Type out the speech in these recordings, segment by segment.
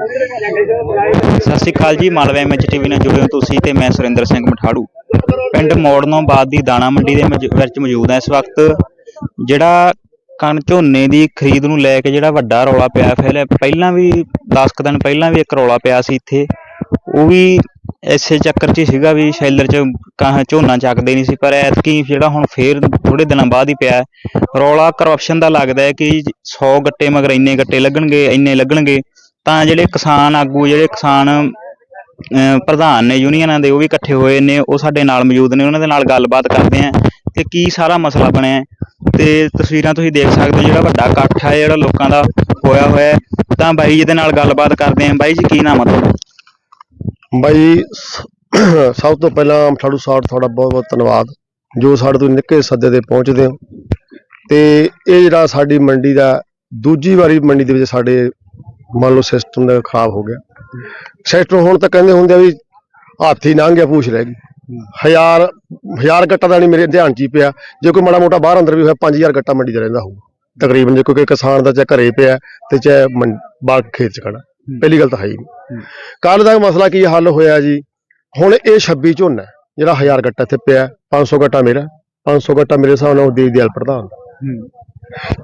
ਸਤਿ ਸ਼੍ਰੀ ਅਕਾਲ ਜੀ, Malwa MH TV ਨਾਲ ਜੁੜੇ ਹੋ ਤੁਸੀਂ ਤੇ ਮੈਂ ਸੁਰਿੰਦਰ ਸਿੰਘ ਮਠਾੜੂ। ਪਿੰਡ ਮੋੜਨੋਂ ਬਾਦ ਦੀ ਦਾਣਾ ਮੰਡੀ ਦੇ ਵਿੱਚ ਮੌਜੂਦ ਹਾਂ ਇਸ ਵਕਤ। ਜਿਹੜਾ ਕਣ ਝੋਨੇ ਦੀ ਖਰੀਦ ਨੂੰ ਲੈ ਕੇ ਜਿਹੜਾ ਵੱਡਾ ਰੌਲਾ ਪਿਆ ਫਿਰ ਪਹਿਲਾਂ ਵੀ 10 ਕੁ ਦਿਨ ਪਹਿਲਾਂ ਵੀ ਇੱਕ ਰੌਲਾ ਪਿਆ ਸੀ ਇੱਥੇ। ਉਹ ਵੀ ਇਸੇ ਚੱਕਰ 'ਚ ਹੀ ਸੀਗਾ ਵੀ ਸ਼ੈਲਰ 'ਚ ਕਾਂ ਝੋਨਾ ਚੱਕਦੇ ਨਹੀਂ ਸੀ, ਪਰ ਐਤਕੀ ਜਿਹੜਾ ਹੁਣ ਫੇਰ ਥੋੜੇ ਦਿਨਾਂ ਬਾਅਦ ਹੀ ਪਿਆ। ਰੌਲਾ ਕਰਪਸ਼ਨ ਦਾ ਲੱਗਦਾ ਹੈ ਕਿ 100 ਗੱਟੇ ਮਗਰ ਇੰਨੇ ਗੱਟੇ ਲੱਗਣਗੇ, ਇੰਨੇ ਲੱਗਣਗੇ। ਤਾਂ ਜਿਹੜੇ ਕਿਸਾਨ ਆਗੂ, ਜਿਹੜੇ ਕਿਸਾਨ, ਅਹ, ਪ੍ਰਧਾਨ ਨੇ ਯੂਨੀਅਨਾਂ ਦੇ, ਉਹ ਵੀ ਇਕੱਠੇ ਹੋਏ ਨੇ, ਉਹ ਸਾਡੇ ਨਾਲ ਮੌਜੂਦ ਨੇ, ਉਹਨਾਂ ਦੇ ਨਾਲ ਗੱਲਬਾਤ ਕਰਦੇ ਆਂ ਤੇ ਕੀ ਸਾਰਾ ਮਸਲਾ ਬਣਿਆ ਤੇ ਤਸਵੀਰਾਂ ਤੁਸੀਂ ਦੇਖ ਸਕਦੇ ਹੋ, ਜਿਹੜਾ ਵੱਡਾ ਇਕੱਠ ਹੈ, ਜਿਹੜਾ ਲੋਕਾਂ ਦਾ ਹੋਇਆ ਹੋਇਆ ਤਾਂ ਬਾਈ ਜੀ ਦੇ ਨਾਲ ਗੱਲਬਾਤ ਕਰਦੇ ਆਂ ਬਾਈ ਜੀ, ਕੀ ਨਾਮ ਆ ਤੁਹਾਡਾ? ਬਾਈ ਸ- ਸਭ ਤੋਂ ਪਹਿਲਾਂ ਠਾੜੂ ਸਾਹਿਬ, ਤੁਹਾਡਾ ਬਹੁਤ ਬਹੁਤ ਧੰਨਵਾਦ। ਜੋ ਸਾਡੇ ਤੋਂ ਨਿੱਕੇ ਸੱਦੇ ਤੇ ਪਹੁੰਚਦੇ ਹੋ। ਤੇ ਇਹ ਜਿਹੜਾ ਸਾਡੀ ਮੰਡੀ ਦਾ, ਦੂਜੀ ਵਾਰੀ ਮੰਡੀ ਦੇ ਵਿੱਚ ਸਾਡੇ ਮੰਨ ਲਓ ਸਿਸਟਮ ਦਾ ਖਰਾਬ ਹੋ ਗਿਆ। ਸਿਸਟਮ ਹੁਣ ਤਾਂ ਕਹਿੰਦੇ ਹੁੰਦੇ ਆ ਵੀ ਹਾਥੀ ਲੰਘ ਗਿਆ ਪੂਛ ਰਹਿ ਗਈ। ਹਜ਼ਾਰ ਹਜ਼ਾਰ ਗੱਟਾ ਦਾ ਨਹੀਂ ਮੇਰੇ ਧਿਆਨ 'ਚ ਹੀ ਪਿਆ। ਜੇ ਕੋਈ ਮਾੜਾ ਮੋਟਾ ਬਾਹਰ ਅੰਦਰ ਵੀ ਹੋਇਆ 5000 ਗੱਟਾ ਮੰਡੀ ਦਾ ਰਹਿੰਦਾ ਹੋਊਗਾ। ਤਕਰੀਬਨ ਜੇ ਕੋਈ ਕਿਸਾਨ ਦਾ ਚਾਹੇ ਘਰੇ ਪਿਆ ਤੇ ਚਾਹੇ ਬਾਹਰ ਖੇਤ 'ਚ ਖੜਾ। ਪਹਿਲੀ ਗੱਲ ਤਾਂ ਹੈ ਹੀ ਨਹੀਂ। ਕੱਲ ਦਾ ਮਸਲਾ ਕੀ ਹੱਲ ਹੋਇਆ ਜੀ? ਹੁਣ ਇਹ 26 ਝੋਨਾ ਜਿਹੜਾ 1000 ਗੱਟਾ ਇੱਥੇ ਪਿਆ 500 ਗੱਟਾ ਮੇਰਾ 500 ਗੱਟਾ ਮੇਰੇ ਹਿਸਾਬ ਨਾਲ ਉਹ ਦੇਵ ਦਿਆਲ ਪ੍ਰਧਾਨ। ਦਾ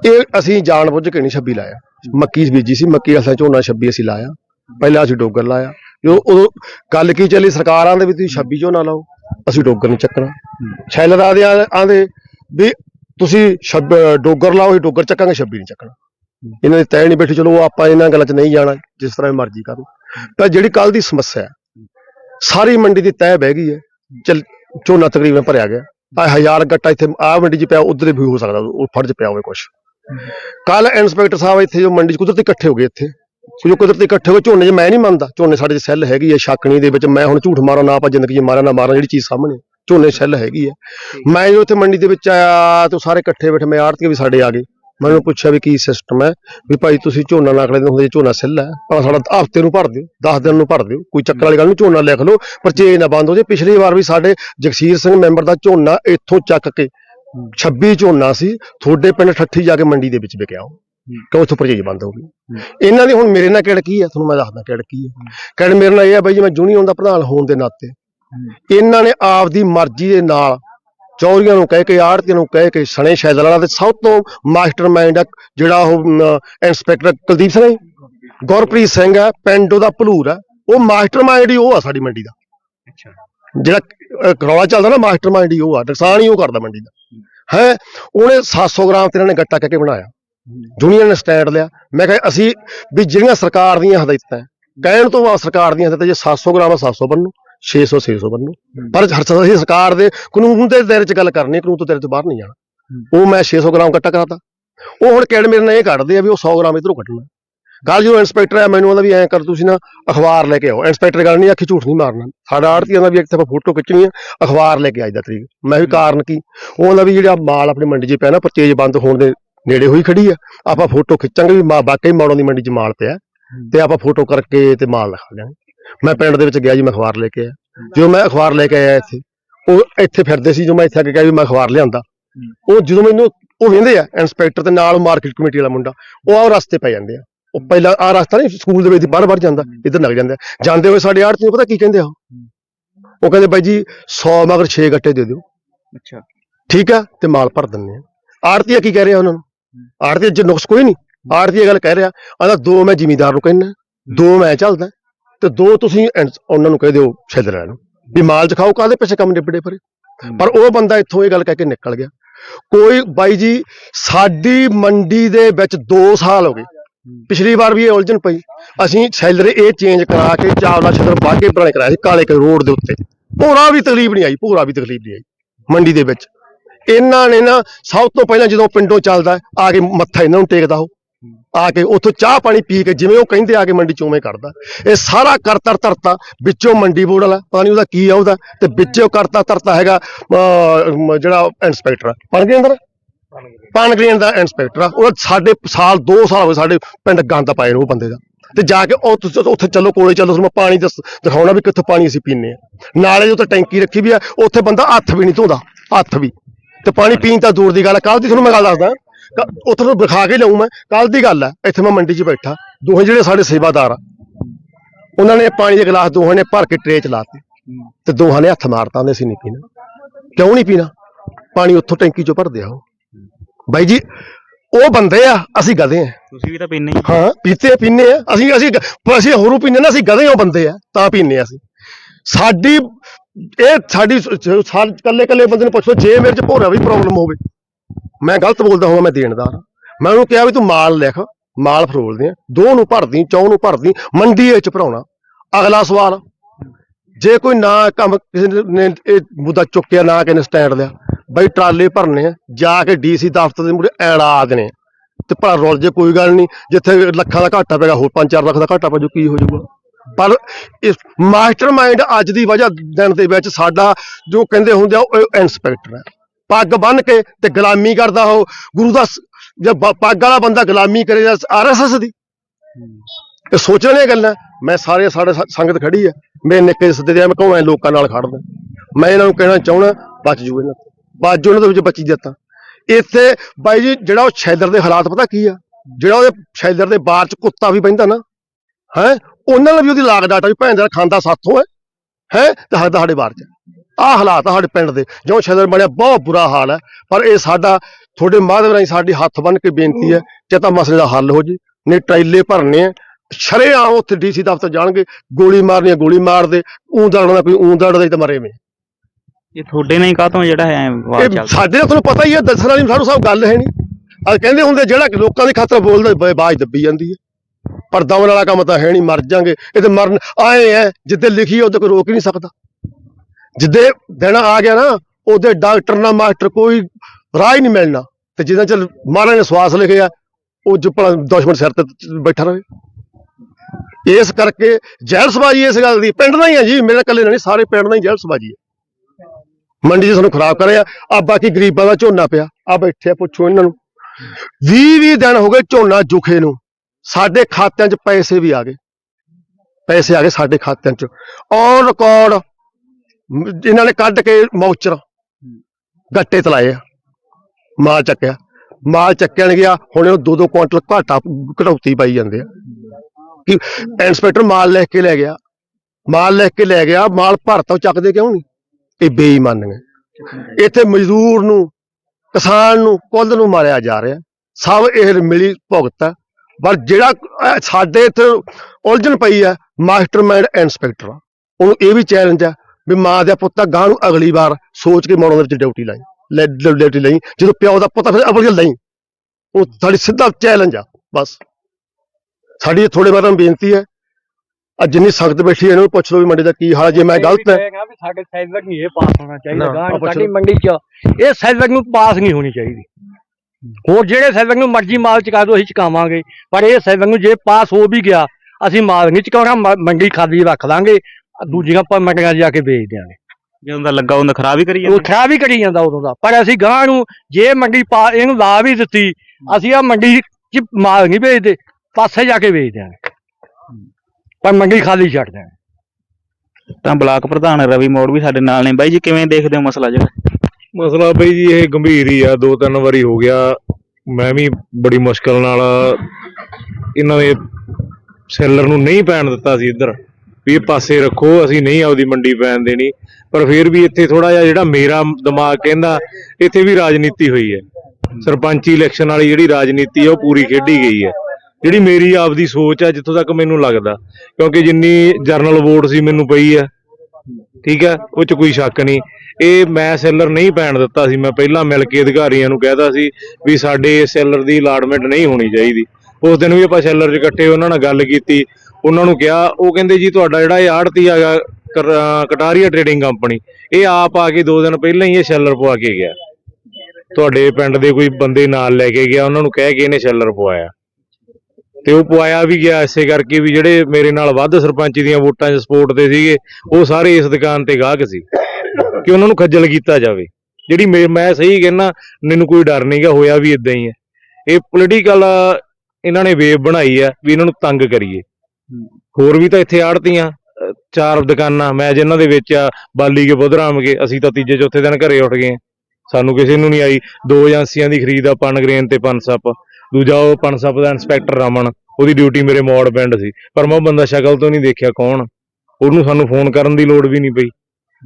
ਇਹ ਅਸੀਂ ਜਾਣ ਬੁੱਝ ਕੇ ਨਹੀਂ 26 ਲਾਇਆ। ਮੱਕੀ ਬੀਜੀ ਸੀ ਮੱਕੀ ਅਸਾਂ ਝੋਨਾ 26 ਅਸੀਂ ਲਾਇਆ। ਪਹਿਲਾਂ ਅਸੀਂ ਡੋਗਰ ਲਾਇਆ। ਜੋ ਉਦੋਂ ਗੱਲ ਕੀ ਚੱਲੀ ਸਰਕਾਰਾਂ ਦੇ ਵੀ ਤੁਸੀਂ 26 ਝੋਨਾ ਲਾਓ ਅਸੀਂ ਡੋਗਰ ਨਹੀਂ ਚੱਕਣਾ। ਸ਼ੈਲਰ ਆਦੇ ਆਂਦੇ ਵੀ ਤੁਸੀਂ ਡੋਗਰ ਲਾਓ ਅਸੀਂ ਡੋਗਰ ਚੱਕਾਂਗੇ 26 ਨਹੀਂ ਚੱਕਣਾ। ਇਹਨਾਂ ਦੀ ਤੈਅ ਨਹੀਂ ਬੈਠੀ ਚਲੋ ਉਹ ਆਪਾਂ ਇਹਨਾਂ ਗੱਲਾਂ 'ਚ ਨਹੀਂ ਜਾਣਾ ਜਿਸ ਤਰ੍ਹਾਂ ਮਰਜ਼ੀ ਕਰਨ ਪਰ ਜਿਹੜੀ ਕੱਲ ਦੀ ਸਮੱਸਿਆ ਹੈ, ਸਾਰੀ ਮੰਡੀ ਦੀ ਤੈਅ ਬਹਿ ਗਈ ਹੈ। ਚਲ ਝੋਨਾ ਤਕਰੀਬਨ ਭਰਿਆ ਗਿਆ। ਆ ਹਜ਼ਾਰ ਗੱਟਾ ਇੱਥੇ ਆ ਮੰਡੀ 'ਚ ਪਿਆ ਉਧਰ ਵੀ ਹੋ ਸਕਦਾ ਉਹ ਫੜ 'ਚ ਪਿਆ ਹੋਵੇ ਕੁਛ। ਕੱਲ ਇੰਸਪੈਕਟਰ ਸਾਹਿਬ ਇੱਥੇ ਜੋ ਮੰਡੀ 'ਚ ਕੁਦਰਤੀ ਇਕੱਠੇ ਹੋ ਗਏ ਇੱਥੇ। ਜੋ ਕੁਦਰਤੀ ਇਕੱਠੇ ਹੋ ਗਏ ਝੋਨੇ 'ਚ ਮੈਂ ਨਹੀਂ ਮੰਨਦਾ। ਝੋਨੇ ਸਾਡੇ 'ਚ ਸੈੱਲ ਹੈਗੀ ਹੈ ਛਾਕਣੀ ਦੇ ਵਿੱਚ। ਮੈਂ ਹੁਣ ਝੂਠ ਮਾਰਾਂ ਨਾ ਆਪਾਂ ਜ਼ਿੰਦਗੀ 'ਚ ਮਾਰਾਂ ਨਾ ਮਾਰਾਂ ਜਿਹੜੀ ਚੀਜ਼ ਸਾਹਮਣੇ ਝੋਨੇ ਸੈੱਲ ਹੈਗੀ ਹੈ ਮੈਂ ਜੋ ਇੱਥੇ ਮੰਡੀ ਦੇ ਵਿੱਚ ਆਇਆ ਤੇ ਸਾਰੇ ਇਕੱਠੇ ਬੈਠੇ ਮੈਂ ਆੜਤੀ ਵੀ ਸਾਡੇ ਆ ਗਏ। ਮੈਂ ਉਹਨੂੰ ਪੁੱਛਿਆ ਵੀ ਕੀ ਸਿਸਟਮ ਹੈ? ਵੀ ਭਾਈ ਤੁਸੀਂ ਝੋਨਾ ਨਾਕਲੇ ਦੇ ਹੁੰਦੇ ਝੋਨਾ ਸਿੱਲ ਹੈ। ਭਾਵੇਂ ਸਾਡਾ ਹਫ਼ਤੇ ਨੂੰ ਭਰ ਦਿਓ 10 ਦਿਨ ਨੂੰ ਭਰ ਦਿਓ। ਕੋਈ ਚੱਕਰ ਵਾਲੀ ਗੱਲ ਨਹੀਂ ਝੋਨਾ ਲਿਖ ਲਓ। ਪਰਚੇਜ ਨਾ ਬੰਦ ਹੋ ਜੇ। ਪਿਛਲੀ ਵਾਰ ਵੀ ਸਾਡੇ ਜਗਸੀਰ ਸਿੰਘ ਮੈਂਬਰ ਦਾ ਝੋਨਾ ਇੱਥੋਂ ਚੱਕ ਕੇ 26 ਝੋਨਾ ਸੀ ਤੁਹਾਡੇ ਪਿੰਡ ਠੱਠੀ ਜਾ ਕੇ ਮੰਡੀ ਦੇ ਵਿੱਚ ਵਿਕਿਆ ਉਹ। ਕਿਉਂ ਉੱਥੋਂ ਪਰਚੇਜ ਬੰਦ ਹੋ ਗਈ? ਇਹਨਾਂ ਦੀ ਹੁਣ ਮੇਰੇ ਨਾਲ ਕਿਹੜ ਕੀ ਹੈ? ਤੁਹਾਨੂੰ ਮੈਂ ਦੱਸਦਾ ਕਿਹੜ ਕੀ ਹੈ। ਕਿਹੜ ਮੇਰੇ ਨਾਲ ਇਹ ਹੈ ਬਾਈ ਜੀ ਮੈਂ ਜੂਨੀਅਰ ਦਾ ਪ੍ਰਧਾਨ ਹੋਣ ਦੇ ਨਾਤੇ। ਇਹਨਾਂ ਨੇ ਆਪਦੀ ਮਰਜ਼ੀ ਦੇ ਨਾਲ ਚੌਰੀਆਂ ਨੂੰ ਕਹਿ ਕੇ ਆੜਤੀਆਂ ਨੂੰ ਕਹਿ ਕੇ ਸਣੇ ਸ਼ੈਦਲ ਵਾਲਾ ਤੇ ਸਭ ਤੋਂ ਮਾਸਟਰਮਾਈਂਡ ਆ ਜਿਹੜਾ ਉਹ ਇੰਸਪੈਕਟਰ ਕੁਲਦੀਪ ਸਿੰਘ। ਗੁਰਪ੍ਰੀਤ ਸਿੰਘ ਹੈ ਪਿੰਡ ਉਹਦਾ ਭਲੂਰ ਹੈ। ਉਹ ਮਾਸਟਰਮਾਈਂਡ ਹੀ ਉਹ ਆ ਸਾਡੀ ਮੰਡੀ ਦਾ। ਅੱਛਾ। ਜਿਹੜਾ ਅਹ, ਰੌਲਾ ਚੱਲਦਾ ਨਾ ਮਾਸਟਰਮਾਈਂਡ ਹੀ ਉਹ ਆ ਨੁਕਸਾਨ ਹੀ ਉਹ ਕਰਦਾ ਮੰਡੀ ਦਾ। ਹੈ ਉਹਨੇ 700 ਗ੍ਰਾਮ ਤੇ ਇਹਨਾਂ ਨੇ ਗੱਟਾ ਕਹਿ ਕੇ ਬਣਾਇਆ। ਜੂਨੀਅਰ ਨੇ ਸਟੈਂਡ ਲਿਆ। ਮੈਂ ਕਿਹਾ ਅਸੀਂ ਵੀ ਜਿਹੜੀਆਂ ਸਰਕਾਰ ਦੀਆਂ ਹਦਾਇਤਾਂ ਕਹਿਣ ਤੋਂ ਬਾਅਦ ਸਰਕਾਰ ਦੀਆਂ ਹਦਾਇਤਾਂ ਜੇ 700 ਗ੍ਰਾਮ ਆ 700 ਬੰਨੋ 600 600 ਬੰਨੋ ਪਰ ਹਰ ਅਸੀਂ ਸਰਕਾਰ ਦੇ ਕਾਨੂੰਨ ਦੇ ਦਾਇਰੇ 'ਚ ਗੱਲ ਕਰਨੀ ਕਾਨੂੰਨ ਤੋਂ ਦਾਇਰੇ ਤੋਂ ਬਾਹਰ ਨਹੀਂ ਜਾਣਾ। ਉਹ ਮੈਂ 600 ਗ੍ਰਾਮ ਕੱਟਾ ਕਰਾਤਾ। ਉਹ ਹੁਣ ਕਿਹੜੇ ਮੇਰੇ ਨਾਲ ਇਹ ਕੱਢਦੇ ਆ ਵੀ ਉਹ 100 ਗ੍ਰਾਮ ਇਧਰੋਂ ਕੱਢਣਾ। ਕੱਲ ਜਦੋਂ ਇੰਸਪੈਕਟਰ ਆਇਆ ਮੈਨੂੰ ਉਹਦਾ ਵੀ ਐਂ ਕਰ ਤੁਸੀਂ ਨਾ ਅਖਬਾਰ ਲੈ ਕੇ ਆਓ। ਇੰਸਪੈਕਟਰ ਗੱਲ ਨਹੀਂ ਆਖੀ ਝੂਠ ਨਹੀਂ ਮਾਰਨਾ। ਸਾਡਾ ਆੜਤੀਆਂ ਦਾ ਵੀ ਇੱਕ ਤਾਂ ਫੋਟੋ ਖਿੱਚਣੀ ਆ ਅਖਬਾਰ ਲੈ ਕੇ ਆਈ ਦਾ ਤਰੀਕ। ਮੈਂ ਵੀ ਕਾਰਨ ਕੀ? ਉਹਦਾ ਵੀ ਜਿਹੜਾ ਮਾਲ ਆਪਣੀ ਮੰਡੀ 'ਚ ਪਿਆ ਨਾ ਪਰਚੇਜ ਬੰਦ ਹੋਣ ਦੇ ਨੇੜੇ ਹੋਈ ਖੜੀ ਆ। ਆਪਾਂ ਫੋਟੋ ਖਿੱਚਾਂਗੇ ਵੀ ਮਾ- ਵਾਕਈ ਮੌੜੋਂ ਦੀ ਮੰਡੀ 'ਚ ਮਾਲ ਪਿਆ। ਤੇ ਆਪਾਂ ਫੋਟੋ ਕਰਕੇ ਤੇ ਮਾਲ ਲਿਖਾ ਦਿਆਂਗੇ। ਮੈਂ ਪਿੰਡ ਦੇ ਵਿੱਚ ਗਿਆ ਜੀ ਮੈਂ ਅਖਬਾਰ ਲੈ ਕੇ ਆਇਆ। ਜਦੋਂ ਮੈਂ ਅਖਬਾਰ ਲੈ ਕੇ ਆਇਆ ਇੱਥੇ ਉਹ ਇੱਥੇ ਫਿਰਦੇ ਸੀ ਜਦੋਂ ਮੈਂ ਇੱਥੇ ਆ ਕੇ ਕਿਹਾ ਵੀ ਮੈਂ ਅਖਬਾਰ ਲਿਆਂਦਾ। ਉਹ ਜਦੋਂ ਮੈਨੂੰ ਉਹ ਵੇਂਦੇ ਆ ਇੰਸਪੈਕਟਰ ਤੇ ਨਾਲ ਮਾਰਕੀਟ ਕਮੇਟੀ ਵਾਲਾ ਮੁੰਡਾ ਉਹ ਆ ਰਸਤੇ ਪੈ ਜਾਂਦੇ ਆ। ਉਹ ਪਹਿਲਾਂ ਆ ਰਸਤਾ ਨਹੀਂ ਸਕੂਲ ਦੇ ਵਿੱਚ ਬਾਹਰ ਬਾਹਰ ਜਾਂਦਾ ਇੱਧਰ ਲੱਗ ਜਾਂਦਾ। ਜਾਂਦੇ ਹੋਏ ਸਾਡੇ ਆੜਤੀ ਨੂੰ ਪਤਾ ਕੀ ਕਹਿੰਦੇ ਆ ਉਹ? ਉਹ ਕਹਿੰਦੇ ਬਾਈ ਜੀ 100 ਮਗਰ 6 ਗੱਟੇ ਦੇ ਦਿਓ। ਅੱਛਾ। ਠੀਕ ਆ? ਤੇ ਮਾਲ ਭਰ ਦਿੰਦੇ ਆ। ਆੜਤੀਆ ਕੀ ਕਹਿ ਰਿਹਾ ਉਹਨਾਂ ਨੂੰ? ਆੜਤੀਆ ਚ ਨੁਕਸ ਕੋਈ ਨਹੀਂ। ਆੜਤੀਆ ਗੱਲ ਕਹਿ ਰਿਹਾ ਆਂਦਾ ਦੋ ਮੈਂ ਜ਼ਿਮੀਦਾਰ ਨੂੰ ਕਹਿਣਾ ਦੋ ਮੈਂ ਚੱਲਦਾ ਤੇ ਦੋ ਤੁਸੀਂ ਉਹਨਾਂ ਨੂੰ ਕਹਿ ਦਿਓ ਛੇਦਰਾਂ ਨੂੰ ਵੀ ਮਾਲ ਚ ਖਾਓ ਕਾਹਦੇ ਪਿੱਛੇ ਕੰਮ ਨਿਬੜੇ ਪਰੇ। ਪਰ ਉਹ ਬੰਦਾ ਇੱਥੋਂ ਇਹ ਗੱਲ ਕਹਿ ਕੇ ਨਿਕਲ ਗਿਆ। ਕੋਈ ਬਾਈ ਜੀ ਸਾਡੀ ਮੰਡੀ ਦੇ ਵਿੱਚ 2 ਸਾਲ ਹੋ ਗਏ। ਪਿਛਲੀ ਵਾਰ ਵੀ ਇਹ ਉਲਝਣ ਪਈ। ਅਸੀਂ ਸੈਲਰੀ ਇਹ ਚੇਂਜ ਕਰਾ ਕੇ ਚਾਵਲਾ ਛਦਰ ਬਾਗੇ ਪੁਰਾਣੇ ਕਰਾਇਆ ਸੀ ਕਾਲੇ ਕੇ ਰੋਡ ਦੇ ਉੱਤੇ। ਭੋਰਾ ਵੀ ਤਕਲੀਫ ਨਹੀਂ ਆਈ ਪੂਰਾ ਵੀ ਤਕਲੀਫ ਨਹੀਂ ਆਈ ਮੰਡੀ ਦੇ ਵਿੱਚ। ਇਹਨਾਂ ਨੇ ਨਾ ਸਭ ਤੋਂ ਪਹਿਲਾਂ ਜਦੋਂ ਪਿੰਡੋਂ ਚੱਲਦਾ ਆ ਕੇ ਮੱਥਾ ਇਹਨਾਂ ਨੂੰ ਟੇਕਦਾ ਉਹ। ਆ ਕੇ ਉੱਥੋਂ ਚਾਹ ਪਾਣੀ ਪੀ ਕੇ ਜਿਵੇਂ ਉਹ ਕਹਿੰਦੇ ਆ ਕੇ ਮੰਡੀ ਚੋਵੇਂ ਕਰਦਾ। ਇਹ ਸਾਰਾ ਕਰਤਾ ਧਰਤਾ ਵਿੱਚੋਂ ਮੰਡੀ ਬੋਰਡ ਵਾਲਾ ਪਾਣੀ ਉਹਦਾ ਕੀ ਆ ਉਹਦਾ ਤੇ ਵਿੱਚੋਂ ਕਰਤਾ ਧਰਤਾ ਹੈਗਾ ਅਹ, ਜਿਹੜਾ ਇੰਸਪੈਕਟਰ ਬਣ ਗਏ ਅੰਦਰ? ਪਨ ਗ੍ਰੇਨ ਦਾ ਇੰਸਪੈਕਟਰ ਆ, ਉਹ ਸਾਡੇ ਸਾਲ 2 ਸਾਲ ਹੋਏ ਸਾਡੇ ਪਿੰਡ ਗੰਦ ਪਾਏ ਨੂੰ ਉਹ ਬੰਦੇ ਦਾ। ਤੇ ਜਾ ਕੇ ਉਹ ਤੁਸੀਂ ਉੱਥੇ ਚੱਲੋ, ਕੋਲੇ ਚੱਲੋ, ਤੁਹਾਨੂੰ ਮੈਂ ਪਾਣੀ ਦੱਸ, ਦਿਖਾਉਣਾ ਵੀ ਕਿੱਥੋਂ ਪਾਣੀ ਅਸੀਂ ਪੀਂਦੇ ਆ ਨਾਲੇ ਦੇ ਉੱਤੇ ਟੈਂਕੀ ਰੱਖੀ ਵੀ ਆ, ਉੱਥੇ ਬੰਦਾ ਹੱਥ ਵੀ ਨਹੀਂ ਧੋਦਾ, ਹੱਥ ਵੀ। ਤੇ ਪਾਣੀ ਪੀਣ ਤਾਂ ਦੂਰ ਦੀ ਗੱਲ ਕੱਲ ਦੀ ਤੁਹਾਨੂੰ ਮੈਂ ਗੱਲ ਦੱਸਦਾ ਉੱਥੇ ਤੋਂ ਵਿਖਾ ਕੇ ਲਿਆਉਂ ਮੈਂ ਕੱਲ ਦੀ ਗੱਲ ਆ, ਇੱਥੇ ਮੈਂ ਮੰਡੀ 'ਚ ਬੈਠਾ, ਦੋਹੇ ਜਿਹੜੇ ਸਾਡੇ ਸੇਵਾਦਾਰ ਆ, ਉਹਨਾਂ ਨੇ ਪਾਣੀ ਦੇ ਗਲਾਸ ਦੋਹਾਂ ਨੇ ਭਰ ਕੇ ਟਰੇ ਚ ਲਾਤੇ, ਤੇ ਦੋਹਾਂ ਨੇ ਹੱਥ ਮਾਰਤਾ, ਉਹਨੇ ਅਸੀਂ ਨਹੀਂ ਪੀਣਾ। ਕਿਉਂ ਨਹੀਂ ਪੀਣਾ? ਪਾਣੀ ਉੱਥੋਂ ਟੈਂਕੀ ਚੋਂ ਭਰਦੇ ਆ ਉਹ। ਬਾਈ ਜੀ ਉਹ ਬੰਦੇ ਆ ਅਸੀਂ ਗਧੇ ਆ। ਤੁਸੀਂ ਵੀ ਤਾਂ ਪੀਂਦੇ ਹੀ ਹਾਂ ਪੀਤੇ ਪੀਨੇ ਆ। ਅਸੀਂ ਅਸੀਂ ਗ- ਅਸੀਂ ਹੋਰੂ ਪੀਨੇ ਨਾ ਅਸੀਂ ਗਧੇ ਉਹ ਬੰਦੇ ਆ ਤਾਂ ਪੀਨੇ ਆ ਅਸੀਂ। ਸਾਡੀ ਇਹ ਸਾਡੀ ਕੱਲੇ ਕੱਲੇ ਬੰਦੇ ਨੂੰ ਪੁੱਛੋ ਜੇ ਮੇਰੇ ਚ ਭੋਰਾ ਵੀ ਪ੍ਰੋਬਲਮ ਹੋਵੇ ਮੈਂ ਗਲਤ ਬੋਲਦਾ ਹੋਵਾਂ ਮੈਂ ਦੇਣਦਾਰ ਹਾਂ। ਮੈਂ ਉਹਨੂੰ ਕਿਹਾ ਵੀ ਤੂੰ ਮਾਲ ਲਿਖ ਮਾਲ ਫਰੋਲਦੇ ਆ ਦੋ ਨੂੰ ਭਰਦੀ ਚੌ ਨੂੰ ਭਰਦੀ ਮੰਡੀ ਵਿੱਚ ਭਰਾਉਣਾ। ਅਗਲਾ ਸਵਾਲ ਜੇ ਕੋਈ ਨਾ ਕੰਮ ਕਿਸੇ ਨੇ- ਇਹ ਮੁੱਦਾ ਚੁੱਕਿਆ, ਨਾ ਕਿਸੇ ਨੇ ਸਟੈਂਡ ਲਿਆ, ਬਈ ਟਰਾਲੇ ਭਰਨੇ ਆ, ਜਾ ਕੇ ਡੀਸੀ ਦਫ਼ਤਰ ਦੇ ਮੂਹਰੇ ਐੜਾ ਆ ਦੇਣੇ ਤੇ ਭਲਾ ਰੁੱਲ ਜੇ ਕੋਈ ਗੱਲ ਨਹੀਂ, ਜਿੱਥੇ ਲੱਖਾਂ ਦਾ ਘਾਟਾ ਪੈਗਾ ਹੋਰ 5-4 ਲੱਖ ਦਾ ਘਾਟਾ ਪੈ ਜਾਊ, ਕੀ ਹੋ ਜਾਊਗਾ? ਪਰ ਇਸ ਮਾਸਟਰਮਾਈਂਡ ਅੱਜ ਦੀ ਵਜ੍ਹਾ ਦਿਨ ਦੇ ਵਿੱਚ ਸਾਡਾ ਜੋ ਕਹਿੰਦੇ ਹੁੰਦੇ ਆ, ਉਹ ਇਨਸਪੈਕਟਰ ਹੈ ਪੱਗ ਬੰਨ ਕੇ ਤੇ ਗੁਲਾਮੀ ਕਰਦਾ ਉਹ ਗੁਰੂ ਦਾ ਜੇ ਪੱਗ ਵਾਲਾ ਬੰਦਾ ਗੁਲਾਮੀ ਕਰੇ ਆਰਐਸਐਸ ਦੀ। ਇਹ ਸੋਚਣ ਦੀਆਂ ਗੱਲਾਂ। ਮੈਂ ਸਾਰੇ ਸਾਡੇ ਸੰਗਤ ਖੜੀ ਆ। ਮੇਰੇ ਨਿੱਕੇ ਸੱਦੇ ਦੇ ਮੈਂ ਕਹੂੰ ਲੋਕਾਂ ਨਾਲ ਖੜਦਾ ਮੈਂ ਇਹਨਾਂ ਨੂੰ ਕਹਿਣਾ ਚਾਹਣਾ ਬਚ ਜੂ ਇਹਨਾਂ ਤੋਂ। ਬਚ ਜੂ ਇਹਨਾਂ ਦੇ ਵਿੱਚ ਬਚੀ ਦਿੱਤਾ ਇੱਥੇ ਬਾਈ ਜੀ ਜਿਹੜਾ ਉਹ ਸ਼ੈਦਰ ਦੇ ਹਾਲਾਤ ਪਤਾ ਕੀ ਆ? ਜਿਹੜਾ ਉਹਦੇ ਸ਼ੈਦਰ ਦੇ ਬਾਹਰ ਚ ਕੁੱਤਾ ਵੀ ਬੈਂਦਾ ਨਾ ਹੈ? ਉਹਨਾਂ ਨਾਲ ਵੀ ਉਹਦੀ ਲਾਗ ਡਾਟਾ ਵੀ ਭੈਣ ਦਾ ਖਾਂਦਾ ਸਾਥੋਂ ਹੈ? ਹੈ? ਤੇ ਸਾਡਾ ਸਾਡੇ ਬਾਹਰ ਚ ਆਹ ਹਾਲਾਤ ਆ ਸਾਡੇ ਪਿੰਡ ਦੇ ਜੋ ਸ਼ੈਦਰ ਬਣਿਆ ਬਹੁਤ ਬੁਰਾ ਹਾਲ ਹੈ ਪਰ ਇਹ ਸਾਡਾ ਤੁਹਾਡੇ ਮਾਧਵ ਰਾਹੀਂ ਸਾਡੀ ਹੱਥ ਬੰਨ ਕੇ ਬੇਨਤੀ ਹੈ। ਕਿ ਤਾਂ ਮਸਲੇ ਦਾ ਹੱਲ ਹੋ ਜੇ। ਨੇ ਟਰੇਲੇ ਭਰਨੇ ਆ। ਸ਼ਰੇਆਮ ਉੱਥੇ ਡੀਸੀ ਦਫ਼ਤਰ ਜਾਣਗੇ ਗੋਲੀ ਮਾਰਨੀ ਆ, ਗੋਲੀ ਮਾਰਦੇ ਊਂ ਦੜਨਾ ਕੋਈ ਊਂ ਦੜਦਾ ਤੇ ਮਰੇ ਵੇ। ਇਹ ਤੁਹਾਡੇ ਨਾਲ ਹੀ ਕਾਹਤੋਂ ਜਿਹੜਾ ਹੈ ਵਾਰ ਇਹ ਚੱਲਦਾ? ਸਾਡੇ ਤਾਂ ਤੁਹਾਨੂੰ ਪਤਾ ਹੀ ਹੈ ਦੱਸਣ ਵਾਲੀ ਸਾਨੂੰ ਸਭ ਗੱਲ ਹੈ ਨਹੀਂ। ਅੱਜ ਕਹਿੰਦੇ ਹੁੰਦੇ ਜਿਹੜਾ ਕਿ ਲੋਕਾਂ ਦੀ ਖਾਤਰ ਬੋਲਦਾ ਬ- ਬਾਜ਼ ਦੱਬੀ ਜਾਂਦੀ ਹੈ। ਪਰ ਦਮਨ ਵਾਲਾ ਕੰਮ ਤਾਂ ਹੈ ਨਹੀਂ ਮਰ ਜਾਾਂਗੇ। ਇਹ ਤੇ ਮਰਨ ਆਏ ਐ ਜਿੱਦੇ ਲਿਖੀ ਉਹਦੇ ਕੋਈ ਰੋਕ ਹੀ ਨਹੀਂ ਸਕਦਾ। ਜਿੱਦੇ ਦਿਨ ਆ ਗਿਆ ਨਾ ਉਹਦੇ ਡਾਕਟਰ ਨਾ ਮਾਸਟਰ ਕੋਈ ਰਾਹ ਹੀ ਨਹੀਂ ਮਿਲਣਾ। ਤੇ ਜਿੱਦਾਂ ਚਲ ਮਹਾਰਾਜ ਨੇ ਸਵਾਸ ਲਿਖਿਆ ਉਹ ਜੁਪਲਾ ਦੁਸ਼ਮਣ ਸਿਰ ਤੇ ਬੈਠਾ ਰਵੇ ਇਸ ਕਰਕੇ ਜਹਿਲਸਬਾਜੀ ਇਸ ਗੱਲ ਦੀ, ਪਿੰਡ ਦਾ ਹੀ ਹੈ ਜੀ, ਮੇਰੇ ਇਕੱਲੇ ਨਹੀਂ, ਸਾਰੇ ਪਿੰਡ ਦਾ ਹੀ ਜਹਿਲਸਬਾਜੀ ਹੈ। ਮੰਡੀ 'ਚ ਸਾਨੂੰ ਖਰਾਬ ਕਰਿਆ ਆ ਬਾਕੀ ਗਰੀਬਾਂ ਦਾ ਝੋਨਾ ਪਿਆ ਆ ਬੈਠੇ ਪੁੱਛੋ ਇਹਨਾਂ ਨੂੰ। 20 20 ਦਿਨ ਹੋ ਗਏ ਝੋਨਾ ਜੁਖੇ ਨੂੰ, ਸਾਡੇ ਖਾਤਿਆਂ 'ਚ ਪੈਸੇ ਵੀ ਆ ਗਏ। ਪੈਸੇ ਆ ਗਏ ਸਾਡੇ ਖਾਤਿਆਂ 'ਚ। ਔਨ ਰਿਕਾਰਡ, ਇਹਨਾਂ ਨੇ ਕੱਢ ਕੇ ਮੌਚਰ, ਗੱਟੇ ਤਲਾਏ ਆ, ਮਾਲ ਚੱਕਿਆ। ਮਾਲ ਚੱਕਿਆ ਗਿਆ, ਹੁਣ ਇਹਨੂੰ ਦੋ ਦੋ ਕੁਇੰਟਲ ਘਾਟਾ, ਘਟੌਤੀ ਪਾਈ ਜਾਂਦੇ ਆ। ਕਿ ਇੰਸਪੈਕਟਰ ਮਾਲ ਲੈ ਕੇ ਲੈ ਗਿਆ। ਮਾਲ ਲੈ ਕੇ ਲੈ ਗਿਆ, ਮਾਲ ਭਰਤਾ ਚੱਕਦੇ ਕਿਉਂ ਨਹੀਂ? ਇਹ ਬੇਈਮਾਨ ਇੱਥੇ ਮਜ਼ਦੂਰ ਨੂੰ, ਕਿਸਾਨ ਨੂੰ, ਕੁੱਲ ਨੂੰ ਮਾਰਿਆ ਜਾ ਰਿਹਾ। ਸਭ ਇਹ ਮਿਲੀ ਭੁਗਤ ਪਰ ਜਿਹੜਾ ਸਾਡੇ ਇੱਥੇ ਉਲਝਣ ਪਈ ਹੈ, ਮਾਸਟਰਮਾਈਂਡ ਇੰਸਪੈਕਟਰ। ਆ। ਉਹਨੂੰ ਇਹ ਵੀ ਚੈਲੰਜ ਆ ਵੀ ਮਾਂ ਦੇ ਪੁੱਤਾ ਗਾਂ ਨੂੰ ਅਗਲੀ ਵਾਰ ਸੋਚ ਕੇ ਮੋੜਨ ਦੇ ਵਿੱਚ ਡਿਊਟੀ ਲਾਈ। ਲੈ ਡਿਊਟੀ ਲਈ। ਜਦੋਂ ਪਿਓ ਦਾ ਪੁੱਤ ਫਿਰ ਅਗਲੀ ਲਈ ਉਹ ਸਾਡੀ ਸਿੱਧਾ ਚੈਲੰਜ ਆ, ਬਸ। ਸਾਡੀ ਥੋੜੇ ਵਾਰਾਂ ਬੇਨਤੀ ਹੈ। ਅੱਜ ਜਿੰਨੀ ਸਖਤ ਬੈਠੀ ਹੈ, ਇਹਨਾਂ ਪੁੱਛ ਲਓ ਵੀ ਮੰਡੀ ਦਾ ਕੀ ਹਾਲ ਹੈ। ਜੇ ਮੈਂ ਗਲਤ ਹੈ ਕਹਾਂਗਾ ਵੀ ਸਾਡੇ ਸੈਲਰ ਨਹੀਂ ਇਹ ਪਾਸ ਹੋਣਾ ਚਾਹੀਦਾ ਨਾ, ਗਾਂ ਆਪਾਂ ਸਾਡੀ ਚਲੋ। ਮੰਡੀ 'ਚ ਇਹ ਸੈਲਰ ਨੂੰ ਪਾਸ ਨਹੀਂ ਹੋਣੀ ਚਾਹੀਦੀ। ਹੋਰ ਜਿਹੜੇ ਸੈਲਰ ਨੂੰ ਮਰਜ਼ੀ ਮਾਲ ਚਕਾ ਦੋ ਅਸੀਂ ਚਕਾਵਾਂਗੇ। ਪਰ ਇਹ ਸੈਲਰ ਨੂੰ ਜੇ ਪਾਸ ਹੋ ਵੀ ਗਿਆ ਅਸੀਂ ਮਾਲ ਨਹੀਂ ਚਕਾਉਣਾ ਮੰਡੀ ਖਾਲੀ ਰੱਖ ਲਾਂਗੇ। ਦੂਜੀਆਂ ਆਪਾਂ ਮੰਡੀਆਂ 'ਚ ਜਾ ਕੇ ਵੇਚ ਦਿਆਂਗੇ। ਜਦੋਂ ਦਾ ਲੱਗਾ onda ਖਰਾਬ ਹੀ ਕਰੀ ਉਹ ਜਾਂਦੇ ਖਰਾਬ ਹੀ ਕਰੀ ਜਾਂਦਾ ਉਦੋਂ ਦਾ। ਪਰ ਅਸੀਂ ਗਾਂ ਨੂੰ ਜੇ ਮੰਡੀ ਪਾ ਇਹਨੂੰ ਲਾ ਵੀ ਦਿੱਤੀ ਅਸੀਂ ਆ ਮੰਡੀ 'ਚ ਮਾਲ ਨਹੀਂ ਵੇਚਦੇ। ਪਾਸੇ ਜਾ ਕੇ ਵੇਚ ਦਿਆਂਗੇ ਪਰ ਮੰਡੀ ਖਾਲੀ ਛੱਡ ਦਿਆਂਗੇ ਤਾਂ ਬਲਾਕ ਪ੍ਰਧਾਨ ਰਵੀ ਮੋੜ ਵੀ ਸਾਡੇ ਨਾਲ ਨੇ। ਬਾਈ ਜੀ ਕਿਵੇਂ ਦੇਖਦੇ ਹੋ ਮਸਲਾ ਜਿਹੜਾ? ਮਸਲਾ ਬਈ ਜੀ ਇਹ ਗੰਭੀਰ ਹੀ ਆ। ਦੋ ਤਿੰਨ ਵਾਰੀ ਹੋ ਗਿਆ। ਮੈਂ ਵੀ ਬੜੀ ਮੁਸ਼ਕਲ ਨਾਲ ਇਹਨਾਂ ਦੇ ਸੈਲਰ ਨੂੰ ਨਹੀਂ ਪੈਣ ਦਿੱਤਾ ਸੀ ਇੱਧਰ। ਵੀ ਇਹ ਪਾਸੇ ਰੱਖੋ ਅਸੀਂ ਨਹੀਂ ਆਪਦੀ ਮੰਡੀ ਪੈਣ ਦੇਣੀ। ਪਰ ਫਿਰ ਵੀ ਇੱਥੇ ਥੋੜਾ ਜਿਹਾ ਜਿਹੜਾ ਮੇਰਾ ਦਿਮਾਗ ਕਹਿੰਦਾ ਇੱਥੇ ਵੀ ਰਾਜਨੀਤੀ ਹੋਈ ਹੈ। ਸਰਪੰਚੀ ਇਲੈਕਸ਼ਨ ਵਾਲੀ ਜਿਹੜੀ ਰਾਜਨੀਤੀ ਹੈ ਉਹ ਪੂਰੀ ਖੇਡੀ ਗਈ ਹੈ। ਜਿਹੜੀ ਮੇਰੀ ਆਪਦੀ ਸੋਚ ਹੈ ਜਿੱਥੋਂ ਤੱਕ ਮੈਨੂੰ ਲੱਗਦਾ, ਕਿਉਂਕਿ ਜਿੰਨੀ ਜਰਨਲ ਵੋਟ ਸੀ ਮੈਨੂੰ ਪਈ ਹੈ ਠੀਕ ਹੈ ਉਹ ਚ ਕੋਈ ਸ਼ੱਕ ਨਹੀਂ। ਇਹ ਮੈਂ ਸੈਲਰ ਨਹੀਂ ਪੈਣ ਦਿੱਤਾ ਸੀ, ਮੈਂ ਪਹਿਲਾਂ ਮਿਲ ਕੇ ਅਧਿਕਾਰੀਆਂ ਨੂੰ ਕਹਿਦਾ ਸੀ ਵੀ ਸਾਡੇ ਸੈਲਰ ਦੀ ਅਲਾਟਮੈਂਟ ਨਹੀਂ ਹੋਣੀ ਚਾਹੀਦੀ। ਉਸ ਦਿਨ ਵੀ ਆਪਾਂ ਸੈਲਰ 'ਚ ਇਕੱਠੇ ਉਹਨਾਂ ਨਾਲ ਗੱਲ ਕੀਤੀ, ਉਹਨਾਂ ਨੂੰ ਕਿਹਾ, ਉਹ ਕਹਿੰਦੇ ਜੀ ਤੁਹਾਡਾ ਜਿਹੜਾ ਇਹ ਆੜਤੀ ਹੈਗਾ ਕਟਾਰੀਆ ਟਰੇਡਿੰਗ ਕੰਪਨੀ ਇਹ ਆਪ ਆ ਕੇ ਦੋ ਦਿਨ ਪਹਿਲਾਂ ਹੀ ਇਹ ਸੈਲਰ ਪਵਾ ਕੇ ਗਿਆ। ਤੁਹਾਡੇ ਪਿੰਡ ਦੇ ਕੋਈ ਬੰਦੇ ਨਾਲ ਲੈ ਕੇ ਗਿਆ, ਉਹਨਾਂ ਨੂੰ ਕਹਿ ਕੇ ਇਹਨੇ ਸੈਲਰ ਪਵਾਇਆ। ਤੇ ਉਹ ਪਵਾਇਆ ਵੀ ਗਿਆ ਇਸੇ ਕਰਕੇ ਵੀ ਜਿਹੜੇ ਮੇਰੇ ਨਾਲ ਵੱਧ ਸਰਪੰਚ ਦੀਆਂ ਵੋਟਾਂ 'ਚ ਸਪੋਰਟ ਤੇ ਸੀਗੇ, ਉਹ ਸਾਰੇ ਇਸ ਦੁਕਾਨ ਤੇ ਗਾਹਕ ਸੀ ਕਿ ਉਹਨਾਂ ਨੂੰ ਖੱਜਲ ਕੀਤਾ ਜਾਵੇ। ਜਿਹੜੀ ਮੇ- ਮੈਂ ਸਹੀ ਕਹਿੰਨਾ ਮੈਨੂੰ ਕੋਈ ਡਰ ਨਹੀਂਗਾ ਹੋਇਆ ਵੀ ਇਦਾਂ ਹੀ ਹੈ। ਇਹ ਪੋਲੀਟੀਕਲ ਇਹਨਾਂ ਨੇ ਵੇਵ ਬਣਾਈ ਹੈ ਵੀ ਇਹਨਾਂ ਨੂੰ ਤੰਗ ਕਰੀਏ। ਹੋਰ ਵੀ ਤਾਂ ਇੱਥੇ ਆੜਤੀਆਂ, ਚਾਰ ਦੁਕਾਨਾਂ, ਮੈਂ ਜਿਨ੍ਹਾਂ ਦੇ ਵਿੱਚ ਆ, ਬਾਲੀ ਕੇ ਬੁੱਧਰਾਮ ਕੇ, ਅਸੀਂ ਤਾਂ ਤੀਜੇ ਚੌਥੇ ਦਿਨ ਘਰੇ ਉੱਠ ਗਏ ਸਾਨੂੰ ਕਿਸੇ ਨੂੰ ਨਹੀਂ ਆਈ, ਦੋ ਏਜੰਸੀਆਂ ਦੀ ਖਰੀਦ ਆ ਪਨਗਰੇਨ ਤੇ ਪਨਸਪ ਦੂਜਾ ਉਹ ਪਨਸਪ ਦਾ ਇੰਸਪੈਕਟਰ ਰਮਨ, ਉਹਦੀ ਡਿਊਟੀ ਮੇਰੇ ਮੋੜ ਪਿੰਡ ਸੀ। ਪਰ ਮੈਂ ਉਹ ਬੰਦਾ ਸ਼ਕਲ ਤੋਂ ਨਹੀਂ ਦੇਖਿਆ ਕੌਣ। ਉਹਨੂੰ ਸਾਨੂੰ ਫੋਨ ਕਰਨ ਦੀ ਲੋੜ ਵੀ ਨਹੀਂ ਪਈ।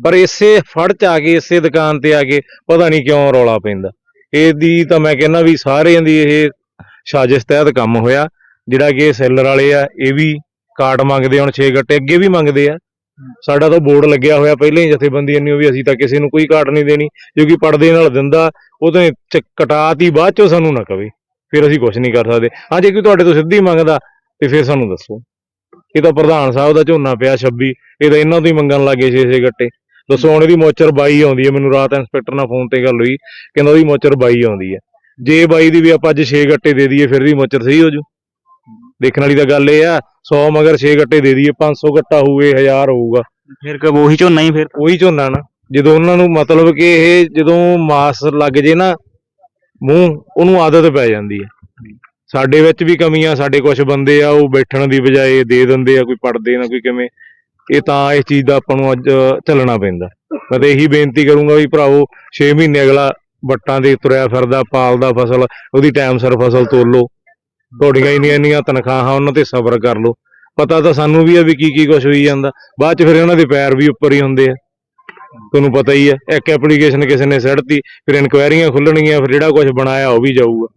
ਪਰ ਇਸੇ ਫੜ ਚ ਆ ਕੇ ਇਸੇ ਦੁਕਾਨ ਤੇ ਆ ਕੇ ਪਤਾ ਨਹੀਂ ਕਿਉਂ ਰੌਲਾ ਪੈਂਦਾ। ਇਹਦੀ ਤਾਂ ਮੈਂ ਕਹਿੰਦਾ ਵੀ ਸਾਰਿਆਂ ਦੀ ਇਹ ਸਾਜ਼ਿਸ਼ ਤਹਿਤ ਕੰਮ ਹੋਇਆ। ਜਿਹੜਾ ਕਿ ਇਹ ਸੈਲਰ ਵਾਲੇ ਆ, ਇਹ ਵੀ ਕਾਰਡ ਮੰਗਦੇ ਹੁਣ 6 ਗੱਟੇ ਅੱਗੇ ਵੀ ਮੰਗਦੇ ਆ। ਸਾਡਾ ਤਾਂ ਬੋਰਡ ਲੱਗਿਆ ਹੋਇਆ ਪਹਿਲਾਂ ਹੀ ਜਥੇਬੰਦੀ ਇੰਨੀ ਵੀ ਅਸੀਂ ਤਾਂ ਕਿਸੇ ਨੂੰ ਕੋਈ ਕਾਰਡ ਨਹੀਂ ਦੇਣੀ, ਕਿਉਂਕਿ ਪੜਦੇ ਨਾਲ ਦਿੰਦਾ, ਉਹ ਤਾਂ ਚ- ਕਟਾਤੀ ਬਾਅਦ ਚੋਂ ਸਾਨੂੰ ਨਾ ਕਵੇ। ਫਿਰ ਅਸੀਂ ਕੁਝ ਨਹੀਂ ਕਰ ਸਕਦੇ। ਹਾਂ ਜੇ ਕੋਈ ਤੁਹਾਡੇ ਤੋਂ ਸਿੱਧੀ ਮੰਗਦਾ ਤੇ ਫਿਰ ਸਾਨੂੰ ਦੱਸੋ। ਇਹ ਤਾਂ ਪ੍ਰਧਾਨ ਸਾਹਿਬ ਦਾ ਝੋਨਾ ਪਿਆ 26 ਇਹ ਤਾਂ ਇਹਨਾਂ ਤੋਂ ਹੀ ਮੰਗਣ ਲੱਗੇ 6-6 ਗੱਟੇ। ਦੱਸੋ ਹੁਣ ਇਹਦੀ ਮੋਚਰ 22 ਆਉਂਦੀ ਹੈ। ਮੈਨੂੰ ਰਾਤ ਇੰਸਪੈਕਟਰ ਨਾਲ ਫੋਨ ਤੇ ਗੱਲ ਹੋਈ ਕਹਿੰਦਾ ਉਹਦੀ ਮੋਚਰ 22 ਆਉਂਦੀ ਹੈ। ਜੇ 22 ਦੀ ਵੀ ਆਪਾਂ ਅੱਜ 6 ਗੱਟੇ ਦੇ ਦਈਏ ਫਿਰ ਦੀ ਮੋਚਰ ਸਹੀ ਹੋ ਜੂ। ਦੇਖਣ ਵਾਲੀ ਤਾਂ ਗੱਲ ਇਹ ਆ 100 ਮਗਰ 6 ਗੱਟੇ ਦੇ ਦਈਏ 500 ਗੱਟਾ ਹੋਊਗੇ 1000 ਹੋਊਗਾ। ਫਿਰ ਕਿ ਉਹੀ ਝੋਨਾ ਹੀ ਫਿਰ। ਉਹੀ ਝੋਨਾ ਨਾ ਜਦੋਂ ਉਹਨਾਂ ਨੂੰ ਮਤਲਬ ਕਿ ਇਹ ਜਦੋਂ ਮਾਸ ਲੱਗ ਜੇ ਨਾ ਮੂੰਹ ਉਹਨੂੰ ਆਦਤ ਪੈ ਜਾਂਦੀ ਹੈ। ਸਾਡੇ ਵਿੱਚ ਵੀ ਕਮੀਆਂ, ਸਾਡੇ ਕੁਝ ਬੰਦੇ ਆ, ਉਹ ਬੈਠਣ ਦੀ ਬਜਾਏ ਦੇ ਦਿੰਦੇ ਆ, ਕੋਈ ਪੜਦੇ ਨਾ ਕੋਈ ਕਿਵੇਂ। ਇਹ ਤਾਂ ਇਸ ਚੀਜ਼ ਦਾ ਆਪਾਂ ਨੂੰ ਅੱਜ ਚੱਲਣਾ ਪੈਂਦਾ। ਮੈਂ ਤਾਂ ਇਹੀ ਬੇਨਤੀ ਕਰੂੰਗਾ ਵੀ ਭਰਾਵੋ 6 ਮਹੀਨੇ ਅਗਲਾ ਵੱਟਾਂ ਦੇ ਤੁਰਿਆ ਫਿਰਦਾ ਪਾਲਦਾ ਫਸਲ, ਉਹਦੀ ਟਾਈਮ ਸਿਰ ਫਸਲ ਤੋਲੋ। ਤੁਹਾਡੀਆਂ ਇੰਨੀਆਂ ਇੰਨੀਆਂ ਤਨਖਾਹਾਂ, ਉਹਨਾਂ ਤੇ ਸਬਰ ਕਰ ਲਓ। ਪਤਾ ਤਾਂ ਸਾਨੂੰ ਵੀ ਆ ਵੀ ਕੀ ਕੀ ਕੁਝ ਹੋਈ ਜਾਂਦਾ। ਬਾਅਦ ਚ ਫਿਰ ਉਹਨਾਂ ਦੇ ਪੈਰ ਵੀ ਉੱਪਰ ਹੀ ਹੁੰਦੇ ਆ। ਤੁਹਾਨੂੰ ਪਤਾ ਹੀ ਹੈ, ਇੱਕ ਐਪਲੀਕੇਸ਼ਨ ਕਿਸੇ ਨੇ ਸੜਤੀ ਫਿਰ ਇਨਕੁਆਇਰੀਆਂ ਖੁੱਲਣਗੀਆਂ ਫਿਰ ਜਿਹੜਾ ਕੁਝ ਬਣਾਇਆ ਉਹ ਵੀ ਜਾਊਗਾ।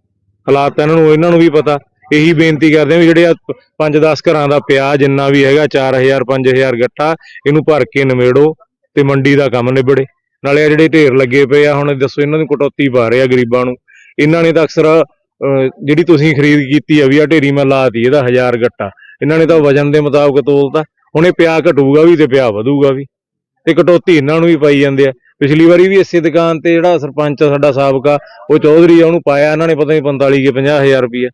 ਹਾਲਾਤ ਤਾਂ ਇਹਨਾਂ ਨੂੰ ਇਹਨਾਂ ਨੂੰ ਵੀ ਪਤਾ। ਇਹੀ ਬੇਨਤੀ ਕਰਦੇ ਆ ਵੀ ਜਿਹੜੇ 5-10 ਘਰਾਂ ਦਾ ਪਿਆ ਜਿੰਨਾ ਵੀ ਹੈਗਾ 4000 5000 ਗੱਟਾ ਇਹਨੂੰ ਭਰ ਕੇ ਨਿਮੇੜੋ ਤੇ ਮੰਡੀ ਦਾ ਕੰਮ ਨਿਬੜੇ। ਨਾਲੇ ਆ ਜਿਹੜੇ ਢੇਰ ਲੱਗੇ ਪਏ ਆ, ਹੁਣ ਦੱਸੋ ਇਹਨਾਂ ਨੂੰ ਕਟੌਤੀ ਪਾ ਰਹੇ ਆ ਗਰੀਬਾਂ ਨੂੰ। ਇਹਨਾਂ ਨੇ ਤਾਂ ਅਕਸਰ ਜਿਹੜੀ ਤੁਸੀਂ ਖਰੀਦ ਕੀਤੀ ਆ ਵੀ ਆ ਢੇਰੀ ਮੈਂ ਲਾਤੀ, ਇਹਦਾ 1000 ਗੱਟਾ ਇਹਨਾਂ ਨੇ ਤਾਂ ਵਜਨ ਦੇ ਮੁਤਾਬਕ ਤੋਲਤਾ। ਹੁਣ ਇਹ ਪਿਆ ਘਟੂਗਾ ਵੀ ਤੇ ਪਿਆ ਵਧੂਗਾ ਵੀ। ਤੇ ਕਟੌਤੀ ਇਹਨਾਂ ਨੂੰ ਵੀ ਪਾਈ ਜਾਂਦੇ ਆ। ਪਿਛਲੀ ਵਾਰੀ ਵੀ ਇਸੇ ਦੁਕਾਨ ਤੇ ਜਿਹੜਾ ਸਰਪੰਚ ਆ ਸਾਡਾ ਸਾਬਕਾ, ਉਹ ਚੌਧਰੀ ਆ, ਉਹਨੂੰ ਪਾਇਆ, ਇਹਨਾਂ ਨੇ ਪਤਾ ਨਹੀਂ 45 ਕੇ 50000 ਰੁਪਏ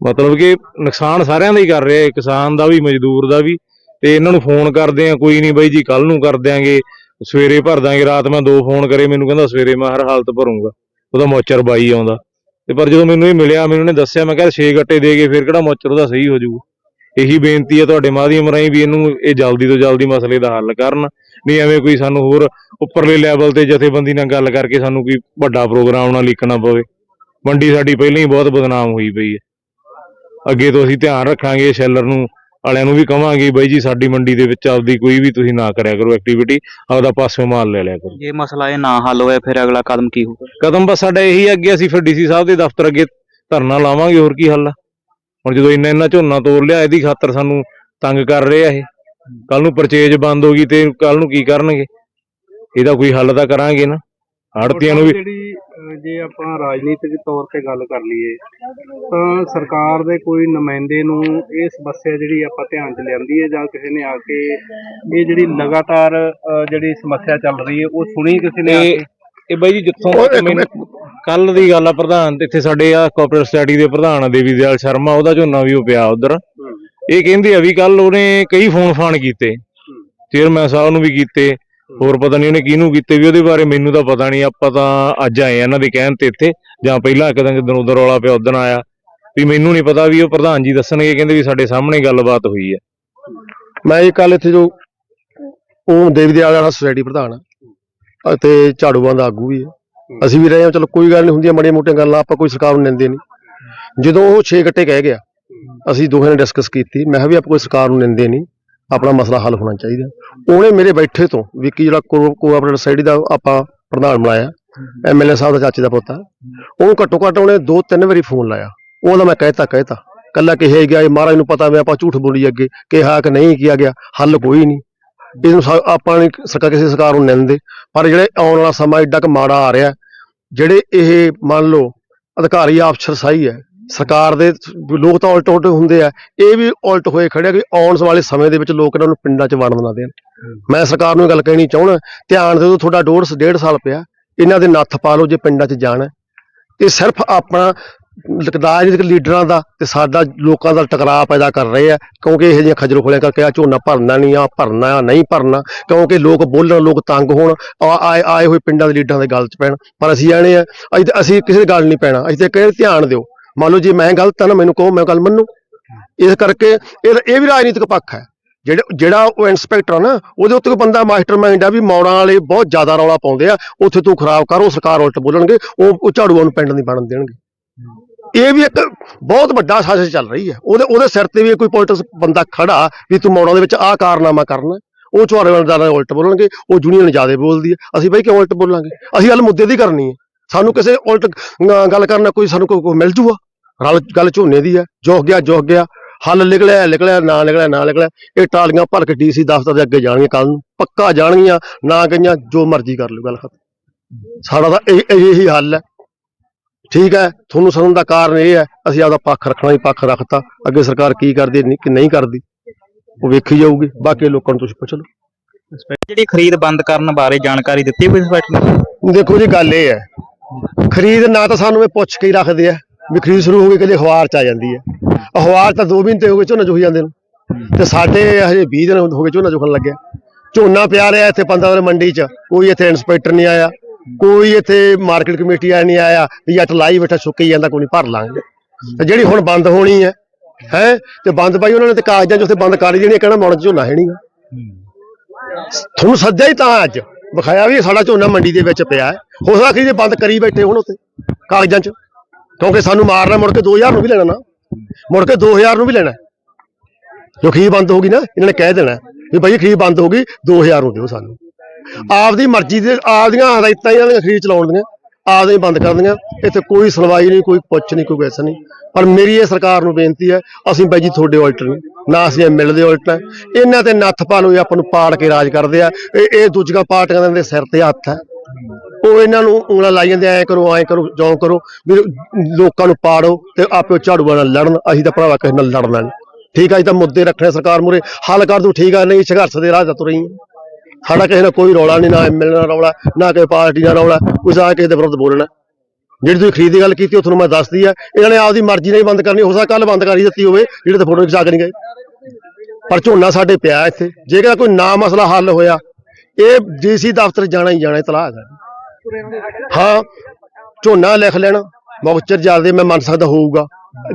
ਮਤਲਬ ਕਿ ਨੁਕਸਾਨ ਸਾਰਿਆਂ ਦਾ ਹੀ ਕਰ ਰਿਹਾ ਕਿਸਾਨ ਦਾ ਵੀ, ਮਜ਼ਦੂਰ ਦਾ ਵੀ। ਤੇ ਇਹਨਾਂ ਨੂੰ ਫੋਨ ਕਰਦੇ ਆ, ਕੋਈ ਨਹੀਂ ਬਾਈ ਜੀ ਕੱਲ ਨੂੰ ਕਰ ਦਿਆਂਗੇ, ਸਵੇਰੇ ਭਰ ਦਾਂਗੇ, ਰਾਤ ਮੈਂ ਦੋ ਫੋਨ ਕਰੇ, ਮੈਨੂੰ ਕਹਿੰਦਾ ਸਵੇਰੇ ਮੈਂ ਹਰ ਹਾਲਤ ਭਰੂੰਗਾ। ਉਹਦਾ ਮੋਚਰ ਬਾਈ ਆਉਂਦਾ। ਤੇ ਪਰ ਜਦੋਂ ਮੈਨੂੰ ਇਹ ਮਿਲਿਆ, ਮੈਨੂੰ ਉਹਨੇ ਦੱਸਿਆ, ਮੈਂ ਕਿਹਾ 6 ਗੱਟੇ ਦੇ ਕੇ ਫਿਰ ਕਿਹੜਾ ਮੋਚਰ ਉਹਦਾ ਸਹੀ ਹੋ ਜਾਊਗਾ। ਇਹੀ ਬੇਨਤੀ ਹੈ ਤੁਹਾਡੇ ਮਾਧਿਅਮ ਰਾਹੀਂ ਵੀ ਇਹਨੂੰ ਇਹ ਜਲਦੀ ਤੋਂ ਜਲਦੀ ਮਸਲੇ ਦਾ ਹੱਲ ਕਰਨ। ਨਹੀਂ ਐਵੇਂ ਕੋਈ ਸਾਨੂੰ ਹੋਰ ਉੱਪਰਲੇ ਲੈਵਲ ਤੇ ਜਥੇਬੰਦੀ ਨਾਲ ਗੱਲ ਕਰਕੇ ਸਾਨੂੰ ਕੋਈ ਵੱਡਾ ਪ੍ਰੋਗਰਾਮ ਨਾ ਲਿਖਣਾ ਪਵੇ। ਮੰਡੀ ਸਾਡੀ ਪਹਿਲਾਂ ਹੀ ਬਹੁਤ ਬਦਨਾਮ ਹੋਈ ਪਈ ਹੈ। ਅੱਗੇ ਤੋਂ ਅਸੀਂ ਧਿਆਨ ਰੱਖਾਂਗੇ ਸ਼ੈਲਰ ਨੂੰ ਵਾਲਿਆਂ ਨੂੰ ਵੀ ਕਵਾਂਗੇ ਬਾਈ ਜੀ ਸਾਡੀ ਮੰਡੀ ਦੇ ਵਿੱਚ ਆਪਦੀ ਕੋਈ ਵੀ ਤੁਸੀਂ ਨਾ ਕਰਿਆ ਕਰੋ ਐਕਟੀਵਿਟੀ ਆਪਦਾ ਪਾਸੋਂ ਮਾਲ ਲੈ ਲਿਆ ਕਰੋ। ਜੇ ਮਸਲਾ ਇਹ ਨਾ ਹੱਲ ਹੋਇਆ ਫਿਰ ਅਗਲਾ ਕਦਮ ਕੀ ਹੋਊਗਾ? ਕਦਮ ਬਸ ਸਾਡਾ ਇਹੀ ਹੈ ਅੱਗੇ ਅਸੀਂ ਫਿਰ ਡੀਸੀ ਸਾਹਿਬ ਦੇ ਦਫ਼ਤਰ ਅੱਗੇ ਧਰਨਾ ਲਾਵਾਂਗੇ ਹੋਰ ਕੀ ਹੱਲ ਆ? ਹੁਣ ਜਦੋਂ ਇੰਨਾ ਇੰਨਾ ਝੋਨਾ ਤੋੜ ਲਿਆ ਇਹਦੀ ਖਾਤਰ ਸਾਨੂੰ ਤੰਗ ਕਰ ਰਹੇ ਆ ਇਹ। ਕੱਲ ਨੂੰ ਪਰਚੇਜ ਬੰਦ ਹੋ ਗਈ ਤੇ ਕੱਲ ਨੂੰ ਕੀ ਕਰਨਗੇ? ਇਹਦਾ ਕੋਈ ਹੱਲ ਤਾਂ ਕਰਾਂਗੇ ਨਾ। ਆੜਤੀਆਂ ਨੂੰ ਵੀ ਜਿਹੜੀ ਅਹ, ਜੇ ਆਪਾਂ ਰਾਜਨੀਤਿਕ ਤੌਰ ਤੇ ਗੱਲ ਕਰ ਲਈਏ ਤਾਂ ਸਰਕਾਰ ਦੇ ਕੋਈ ਨੁਮਾਇੰਦੇ ਨੂੰ ਇਹ ਸਮੱਸਿਆ ਜਿਹੜੀ ਆਪਾਂ ਧਿਆਨ 'ਚ ਲਿਆਂਦੀ ਹੈ ਜਾਂ ਕਿਸੇ ਨੇ ਆ ਕੇ ਇਹ ਜਿਹੜੀ ਲਗਾਤਾਰ ਅਹ, ਜਿਹੜੀ ਸਮੱਸਿਆ ਚੱਲ ਰਹੀ ਹੈ ਉਹ ਸੁਣੀ ਕਿਸੇ ਨੇ ਆ ਤੇ ਕੇ? ਇਹ ਬਾਈ ਜੀ ਜਿੱਥੋਂ ਤੱਕ ਮੈਨੂੰ ਕੱਲ ਦੀ ਗੱਲ ਆ ਪ੍ਰਧਾਨ ਇੱਥੇ ਸਾਡੇ ਆ ਕਾਰਪੋਰੇਟ ਸਟੱਡੀ ਦੇ ਪ੍ਰਧਾਨ ਆ ਦੇਵੀ ਦਿਆਲ ਸ਼ਰਮਾ ਉਹਦਾ ਝੋਨਾ ਵੀ ਉਹ ਪਿਆ ਉਧਰ। ਇਹ ਕਹਿੰਦੇ ਆ ਵੀ ਕੱਲ ਉਹਨੇ ਕਈ ਫੋਨ ਫਾਨ ਕੀਤੇ। ਚੇਅਰਮੈਨ ਸਾਹਿਬ ਨੂੰ ਵੀ ਕੀਤੇ। ਹੋਰ ਪਤਾ ਨਹੀਂ ਉਹਨੇ ਕਿਹਨੂੰ ਕੀਤੇ ਵੀ ਉਹਦੇ ਬਾਰੇ ਮੈਨੂੰ ਤਾਂ ਪਤਾ ਨਹੀਂ ਆਪਾਂ ਤਾਂ ਅੱਜ ਆਏ ਆ ਇਹਨਾਂ ਦੇ ਕਹਿਣ ਤੇ ਇੱਥੇ। ਜਾਂ ਪਹਿਲਾਂ ਇੱਕ ਦਿਨ ਜਦੋਂ ਉਧਰ ਰੌਲਾ ਪਿਆ ਉਦੋਂ ਆਇਆ। ਵੀ ਮੈਨੂੰ ਨਹੀਂ ਪਤਾ ਵੀ ਉਹ ਪ੍ਰਧਾਨ ਜੀ ਦੱਸਣਗੇ ਕਹਿੰਦੇ ਵੀ ਸਾਡੇ ਸਾਹਮਣੇ ਗੱਲਬਾਤ ਹੋਈ ਹੈ ਮੈਂ ਇਹ ਕੱਲ ਇੱਥੇ ਜੋ ਉਹ ਦੇਵੀ ਦੇ ਵਾਲਾ ਸੁਸਾਇਟੀ ਪ੍ਰਧਾਨ ਆ। ਅਤੇ ਝਾੜੂਆਂ ਦਾ ਆਗੂ ਵੀ ਹੈ। ਅਸੀਂ ਵੀ ਰਹੇ ਹਾਂ ਚਲੋ ਕੋਈ ਗੱਲ ਨਹੀਂ ਹੁੰਦੀਆਂ ਮਾੜੀਆਂ ਮੋਟੀਆਂ ਗੱਲਾਂ ਆਪਾਂ ਕੋਈ ਸਰਕਾਰ ਨੂੰ ਨਿੰਦੇ ਨਹੀਂ। ਜਦੋਂ ਉਹ 6 ਗੱਟੇ ਕਹਿ ਗਿਆ ਅਸੀਂ ਦੋਹਾਂ ਨੇ ਡਿਸਕਸ ਕੀਤੀ ਮੈਂ ਕਿਹਾ ਵੀ ਆਪਾਂ ਕੋਈ ਸਰਕਾਰ ਨੂੰ ਨਿੰਦੇ ਨਹੀਂ ਆਪਣਾ ਮਸਲਾ ਹੱਲ ਹੋਣਾ ਚਾਹੀਦਾ। ਉਹਨੇ ਮੇਰੇ ਬੈਠੇ ਤੋਂ ਵਿੱਕੀ ਜਿਹੜਾ ਕੋ ਕੋਆਪਰੇਟਿਵ ਸੋਸਾਇਟੀ ਦਾ ਆਪਾਂ ਪ੍ਰਧਾਨ ਬਣਾਇਆ ਐਮਐਲਏ ਸਾਹਿਬ ਦਾ ਚਾਚੇ ਦਾ ਪੁੱਤ ਆ ਉਹਨੂੰ ਘੱਟੋ ਘੱਟ ਉਹਨੇ ਦੋ ਤਿੰਨ ਵਾਰੀ ਫੋਨ ਲਾਇਆ। ਉਹਦਾ ਮੈਂ ਕਹਿਤਾ ਕਹਿਤਾ ਕੱਲਾ ਕਿਹਾ ਗਿਆ ਇਹ ਮਹਾਰਾਜ ਨੂੰ ਪਤਾ ਵੀ ਆਪਾਂ ਝੂਠ ਬੋਲੀ ਅੱਗੇ ਕਿਹਾ ਕਿ ਨਹੀਂ ਕਿਹਾ ਗਿਆ ਹੱਲ ਕੋਈ ਨਹੀਂ। ਇਹਨੂੰ ਸਾ- ਆਪਾਂ ਨੇ ਸਰਕਾਰ ਕਿਸੇ ਸਰਕਾਰ ਨੂੰ ਨਿੰਦੇ, ਪਰ ਜਿਹੜੇ ਆਉਣ ਵਾਲਾ ਸਮਾਂ ਏਡਾ ਕੁ ਮਾੜਾ ਆ ਰਿਹਾ, ਜਿਹੜੇ ਇਹ ਮੰਨ ਲਓ ਅਧਿਕਾਰੀ ਅਫਸਰ ਸਹੀ ਹੈ, ਸਰਕਾਰ ਦੇ ਲੋਕ ਤਾਂ ਉਲਟ ਉਲਟ ਹੁੰਦੇ ਆ, ਇਹ ਵੀ ਉਲਟ ਹੋਏ ਖੜੇ ਆ ਕਿ ਆਉਣ ਵਾਲੇ ਸਮੇਂ ਦੇ ਵਿੱਚ ਲੋਕ ਇਹਨਾਂ ਨੂੰ ਪਿੰਡਾਂ 'ਚ ਵੜਨ ਨਾ ਦੇਣ। ਮੈਂ ਸਰਕਾਰ ਨੂੰ ਇਹ ਗੱਲ ਕਹਿਣੀ ਚਾਹੁੰਦਾ ਧਿਆਨ ਦਿਓ ਤੁਹਾਡਾ ਡੋੜ ਡੇਢ ਸਾਲ ਪਿਆ, ਇਹਨਾਂ ਦੇ ਨੱਥ ਪਾ ਲਓ ਜੇ ਪਿੰਡਾਂ 'ਚ ਜਾਣਾ। ਇਹ ਸਿਰਫ ਆਪਣਾ ਰਾਜਨੀਤਿਕ ਲੀਡਰਾਂ ਦਾ ਤੇ ਸਾਡਾ ਲੋਕਾਂ ਦਾ ਟਕਰਾਅ ਪੈਦਾ ਕਰ ਰਹੇ ਆ, ਕਿਉਂਕਿ ਇਹੋ ਜਿਹੀਆਂ ਖਜਲ ਖੋਲਿਆਂ ਕਰਕੇ ਆ, ਝੋਨਾ ਭਰਨਾ ਨਹੀਂ ਆ, ਭਰਨਾ ਆ, ਨਹੀਂ ਭਰਨਾ, ਕਿਉਂਕਿ ਲੋਕ ਬੋਲਣ, ਲੋਕ ਤੰਗ ਹੋਣ ਆਏ ਆਏ ਹੋਏ ਪਿੰਡਾਂ ਦੇ ਲੀਡਰਾਂ ਦੇ ਗੱਲ 'ਚ ਪੈਣ, ਪਰ ਅਸੀਂ ਆਣੇ ਆ, ਅਸੀਂ ਤਾਂ- ਅਸੀਂ ਕਿਸੇ ਦੀ ਗੱਲ ਨਹੀਂ ਪੈਣਾ, ਅਸੀਂ ਤਾਂ ਕਹਿੰਦੇ ਧਿਆਨ ਦਿਓ। ਮੰਨ ਲਓ ਜੇ ਮੈਂ ਗਲਤ ਆ ਨਾ, ਮੈਨੂੰ ਕਹੋ, ਮੈਂ ਗੱਲ ਮੰਨੂ। ਇਸ ਕਰਕੇ ਇਹ ਇਹ ਵੀ ਰਾਜਨੀਤਿਕ ਪੱਖ ਹੈ। ਜਿਹੜਾ ਜਿਹੜਾ ਉਹ ਇਨਸਪੈਕਟਰ ਆ ਨਾ, ਉਹਦੇ ਉੱਤੇ ਕੋਈ ਬੰਦਾ ਮਾਸਟਰਮਾਈਂਡ ਆ ਵੀ ਮੌੜਾਂ ਵਾਲੇ ਬਹੁਤ ਜ਼ਿਆਦਾ ਰੌਲਾ ਪਾਉਂਦੇ ਆ, ਉੱਥੇ ਤੂੰ ਖਰਾਬ ਕਰ, ਉਹ ਸਰਕਾਰ ਉਲਟ ਬੋਲਣਗੇ ਉਹ ਝਾੜੂਆਂ ਨੂੰ ਪਿੰਡ ਨਹੀਂ ਬਣਨ ਦੇਣਗੇ। ਇਹ ਵੀ ਇੱਕ ਬਹੁਤ ਵੱਡਾ ਸਾਜ਼ਿਸ਼ ਚੱਲ ਰਹੀ ਹੈ। ਉਹਦੇ ਉਹਦੇ ਸਿਰ ਤੇ ਵੀ ਕੋਈ ਪੋਲਿਟਿਕਸ ਬੰਦਾ ਖੜਾ ਵੀ ਤੂੰ ਮੋੜਾਂ ਦੇ ਵਿੱਚ ਆਹ ਕਾਰਨਾਮਾ ਕਰਨਾ। ਉਹ ਝੁਆਰੇ ਵਾਲੇ ਉਲਟ ਬੋਲਣਗੇ, ਉਹ ਯੂਨੀਅਨ ਜ਼ਿਆਦਾ ਬੋਲਦੀ ਹੈ। ਅਸੀਂ ਬਈ ਕਿਉਂ ਉਲਟ ਬੋਲਾਂਗੇ? ਅਸੀਂ ਹਲ ਮੁੱਦੇ ਦੀ ਕਰਨੀ ਹੈ। ਸਾਨੂੰ ਕਿਸੇ ਉਲਟ ਗੱਲ ਕਰਨਾ ਕੋਈ ਸਾਨੂੰ ਕੋਈ ਮਿਲ ਜੂਗਾ। ਰਲ, ਗੱਲ ਝੋਨੇ ਦੀ ਹੈ। ਜੋਖ ਗਿਆ ਜੋਖ ਗਿਆ। ਹੱਲ ਨਿਕਲਿਆ ਨਿਕਲਿਆ, ਨਾ ਨਿਕਲਿਆ ਨਾ ਨਿਕਲਿਆ। ਇਹ ਟਾਲੀਆਂ ਭਰ ਕੇ ਡੀਸੀ ਦਫ਼ਤਰ ਦੇ ਅੱਗੇ ਜਾਣਗੀਆਂ ਕੱਲ ਨੂੰ। ਪੱਕਾ ਜਾਣਗੀਆਂ, ਨਾ ਗਈਆਂ, ਜੋ ਮਰਜ਼ੀ ਕਰ ਲਓ ਗੱਲ ਖਤਮ। ਸਾਡਾ ਤਾਂ ਇਹ ਇਹ ਹੀ ਹੱਲ ਹੈ। ਠੀਕ ਹੈ ਤੁਹਾਨੂੰ ਸੁਣਨ ਦਾ ਕਾਰਨ ਇਹ ਹੈ ਅਸੀਂ ਆਪਦਾ ਪੱਖ ਰੱਖਣਾ ਹੀ ਪੱਖ ਰੱਖਤਾ। ਅੱਗੇ ਸਰਕਾਰ ਕੀ ਕਰਦੀ ਹੈ, ਨਹੀਂ ਕਿ ਨਹੀਂ ਕਰਦੀ ਉਹ ਵੇਖੀ ਜਾਊਗੀ। ਬਾਕੀ ਲੋਕਾਂ ਨੂੰ ਤੁਸੀਂ ਪੁੱਛ ਲਓ। ਜਿਹੜੀ ਖਰੀਦ ਬੰਦ ਕਰਨ ਬਾਰੇ ਜਾਣਕਾਰੀ ਦਿੱਤੀ ਇਸ ਬੈਠਕ ਨੇ? ਦੇਖੋ ਜੀ ਗੱਲ ਇਹ ਹੈ ਖਰੀਦ ਨਾ ਤਾਂ ਸਾਨੂੰ ਇਹ ਪੁੱਛ ਕੇ ਹੀ ਰੱਖਦੇ ਆ ਵੀ ਖਰੀਦ ਸ਼ੁਰੂ ਹੋ ਗਈ ਕਦੇ ਅਖਬਾਰ ਚ ਆ ਜਾਂਦੀ ਹੈ। ਅਖਬਾਰ ਤਾਂ 2 ਮਹੀਨੇ ਹੋ ਗਏ ਝੋਨਾ ਚੁੱਕ ਜਾਂਦੇ ਨੂੰ। ਤੇ ਸਾਡੇ ਹਜੇ 20 ਦਿਨ ਹੋ ਗਏ ਝੋਨਾ ਚੁੱਕਣ ਲੱਗਿਆ। ਝੋਨਾ ਪਿਆ ਰਿਹਾ ਇੱਥੇ 15 ਦਿਨ ਮੰਡੀ ਚ ਕੋਈ ਇੱਥੇ ਇੰਸਪੈਕਟਰ ਨਹੀਂ ਆਇਆ। ਕੋਈ ਇੱਥੇ ਮਾਰਕੀਟ ਕਮੇਟੀ ਆ ਨਹੀਂ ਆਇਆ ਵੀ ਅੱਠ ਲਾਈ ਬੈਠਾ, ਸੁੱਕੀ ਜਾਂਦਾ, ਕੋਈ ਨਹੀਂ, ਭਰ ਲਾਂਗੇ। ਤੇ ਜਿਹੜੀ ਹੁਣ ਬੰਦ ਹੋਣੀ ਹੈ ਹੈ, ਤੇ ਬੰਦ ਪਾਈ ਉਹਨਾਂ ਨੇ ਤੇ ਕਾਗਜ਼ਾਂ 'ਚ ਉੱਥੇ ਬੰਦ ਕਰ ਹੀ ਦੇਣੀ ਕਹਿਣਾ ਮੌੜ ਝੋਨਾ ਹੈ ਨਹੀਂਗਾ ਤੁਹਾਨੂੰ ਸੱਜਿਆ ਹੀ ਤਾਂ ਅੱਜ, ਵਿਖਾਇਆ ਵੀ ਸਾਡਾ ਝੋਨਾ ਮੰਡੀ ਦੇ ਵਿੱਚ ਪਿਆ ਹੈ। ਹੋ ਸਕਦਾ ਕਿ ਜੇ ਬੰਦ ਕਰੀ ਬੈਠੇ ਹੁਣ ਉੱਥੇ, ਕਾਗਜ਼ਾਂ 'ਚ। ਕਿਉਂਕਿ ਸਾਨੂੰ ਮਾਰਨਾ, ਮੁੜ ਕੇ 2000 ਨੂੰ ਵੀ ਲੈਣਾ ਨਾ। ਮੁੜ ਕੇ 2000 ਨੂੰ ਵੀ ਲੈਣਾ ਜੋ ਖਰੀਦ ਬੰਦ ਹੋ ਗਈ ਨਾ, ਇਹਨਾਂ ਨੇ ਕਹਿ ਦੇਣਾ ਵੀ ਭਾਈ ਖਰੀਦ ਬੰਦ ਹੋ ਗਈ 2000 ਨੂੰ ਦਿਓ ਸਾਨੂੰ। ਆਪਦੀ ਮਰਜ਼ੀ ਦੇ, ਆਪਦੀਆਂ ਹਦਾਇਤਾਂ ਇਹਨਾਂ ਦੀਆਂ ਖਰੀਦ ਚਲਾਉਣ ਦੀਆਂ, ਆਪਦੇ ਹੀ ਬੰਦ ਕਰ ਦੀਆਂ। ਇੱਥੇ ਕੋਈ ਸੁਣਵਾਈ ਨਹੀਂ, ਕੋਈ ਪੁੱਛ ਨਹੀਂ, ਕੋਈ ਵੈਸਾ ਨਹੀਂ। ਪਰ ਮੇਰੀ ਇਹ ਸਰਕਾਰ ਨੂੰ ਬੇਨਤੀ ਹੈ, ਅਸੀਂ ਬਾਈ ਜੀ ਤੁਹਾਡੇ ਉਲਟ ਨਹੀਂ ਨਾ ਅਸੀਂ ਇਹ ਦੇ ਉਲਟ ਹੈ ਇਹਨਾਂ ਤੇ ਨੱਥ ਪਾ ਲਓ ਆਪਾਂ ਨੂੰ ਪਾੜ ਕੇ ਰਾਜ ਕਰਦੇ ਆ। ਇਹ ਦੂਜੀਆਂ ਪਾਰਟੀਆਂ ਦੇ ਸਿਰ ਤੇ ਹੱਥ ਹੈ। ਉਹ ਇਹਨਾਂ ਨੂੰ ਉਂਗਲਾਂ ਲਾਈ ਜਾਂਦੇ ਐ ਕਰੋ ਐ ਕਰੋ, ਜੋਂ ਕਰੋ, ਵੀ ਲੋਕਾਂ ਨੂੰ ਪਾੜੋ ਤੇ ਆਪੇ ਝਾੜੂਆਂ ਨਾਲ ਲੜਨ, ਅਸੀਂ ਤਾਂ ਭਰਾਵਾ ਕਿਸੇ ਨਾਲ ਲੜਨਾ ਨਹੀਂ। ਠੀਕ ਆ ਜੀ ਤਾਂ ਮੁੱਦੇ ਰੱਖਣੇ ਸਰਕਾਰ ਮੂਰੇ ਹੱਲ ਕਰ ਦੂ ਠੀਕ ਆ, ਨਹੀਂ ਸੰਘਰਸ਼ ਦੇ ਰਾਹ ਤੇ ਤੁਰ ਰਹੀ ਹਾਂ। ਸਾਡਾ ਕਿਸੇ ਨਾਲ ਕੋਈ ਰੌਲਾ ਨਹੀਂ, ਨਾ ਐਮਐਲਏ ਨਾਲ ਰੌਲਾ, ਨਾ ਕਿਸੇ ਪਾਰਟੀ ਨਾਲ ਰੌਲਾ ਕੋਈ ਆ ਕਿਸੇ ਦੇ ਵਿਰੁੱਧ ਬੋਲਣਾ। ਜਿਹੜੀ ਤੁਸੀਂ ਖਰੀਦ ਦੀ ਗੱਲ ਕੀਤੀ, ਉਹ ਤੁਹਾਨੂੰ ਮੈਂ ਦੱਸਦੀ ਆ। ਇਹਨਾਂ ਨੇ ਆਪਦੀ ਮਰਜ਼ੀ ਨਾਲ ਹੀ ਬੰਦ ਕਰਨੀ, ਹੋ ਸਕਦਾ ਕੱਲ ਬੰਦ ਕਰੀ ਦਿੱਤੀ ਹੋਵੇ, ਜਿਹੜੇ ਤੇ ਫੋਟੋ ਖਿਚਾ ਕੇ ਨਹੀਂ ਗਏ। ਪਰ ਝੋਨਾ ਸਾਡੇ ਪਿਆ ਇੱਥੇ। ਜੇਕਰ ਕੋਈ ਨਾ ਮਸਲਾ ਹੱਲ ਹੋਇਆ, ਇਹ ਡੀਸੀ ਦਫ਼ਤਰ ਜਾਣਾ ਹੀ ਜਾਣਾ ਇਤਲਾਹ ਹੈ ਹਾਂ, ਝੋਨਾ ਲਿਖ ਲੈਣਾ ਮੌਕਚਰ ਜਲਦੀ, ਮੈਂ ਮੰਨ ਸਕਦਾ ਹੋਊਗਾ।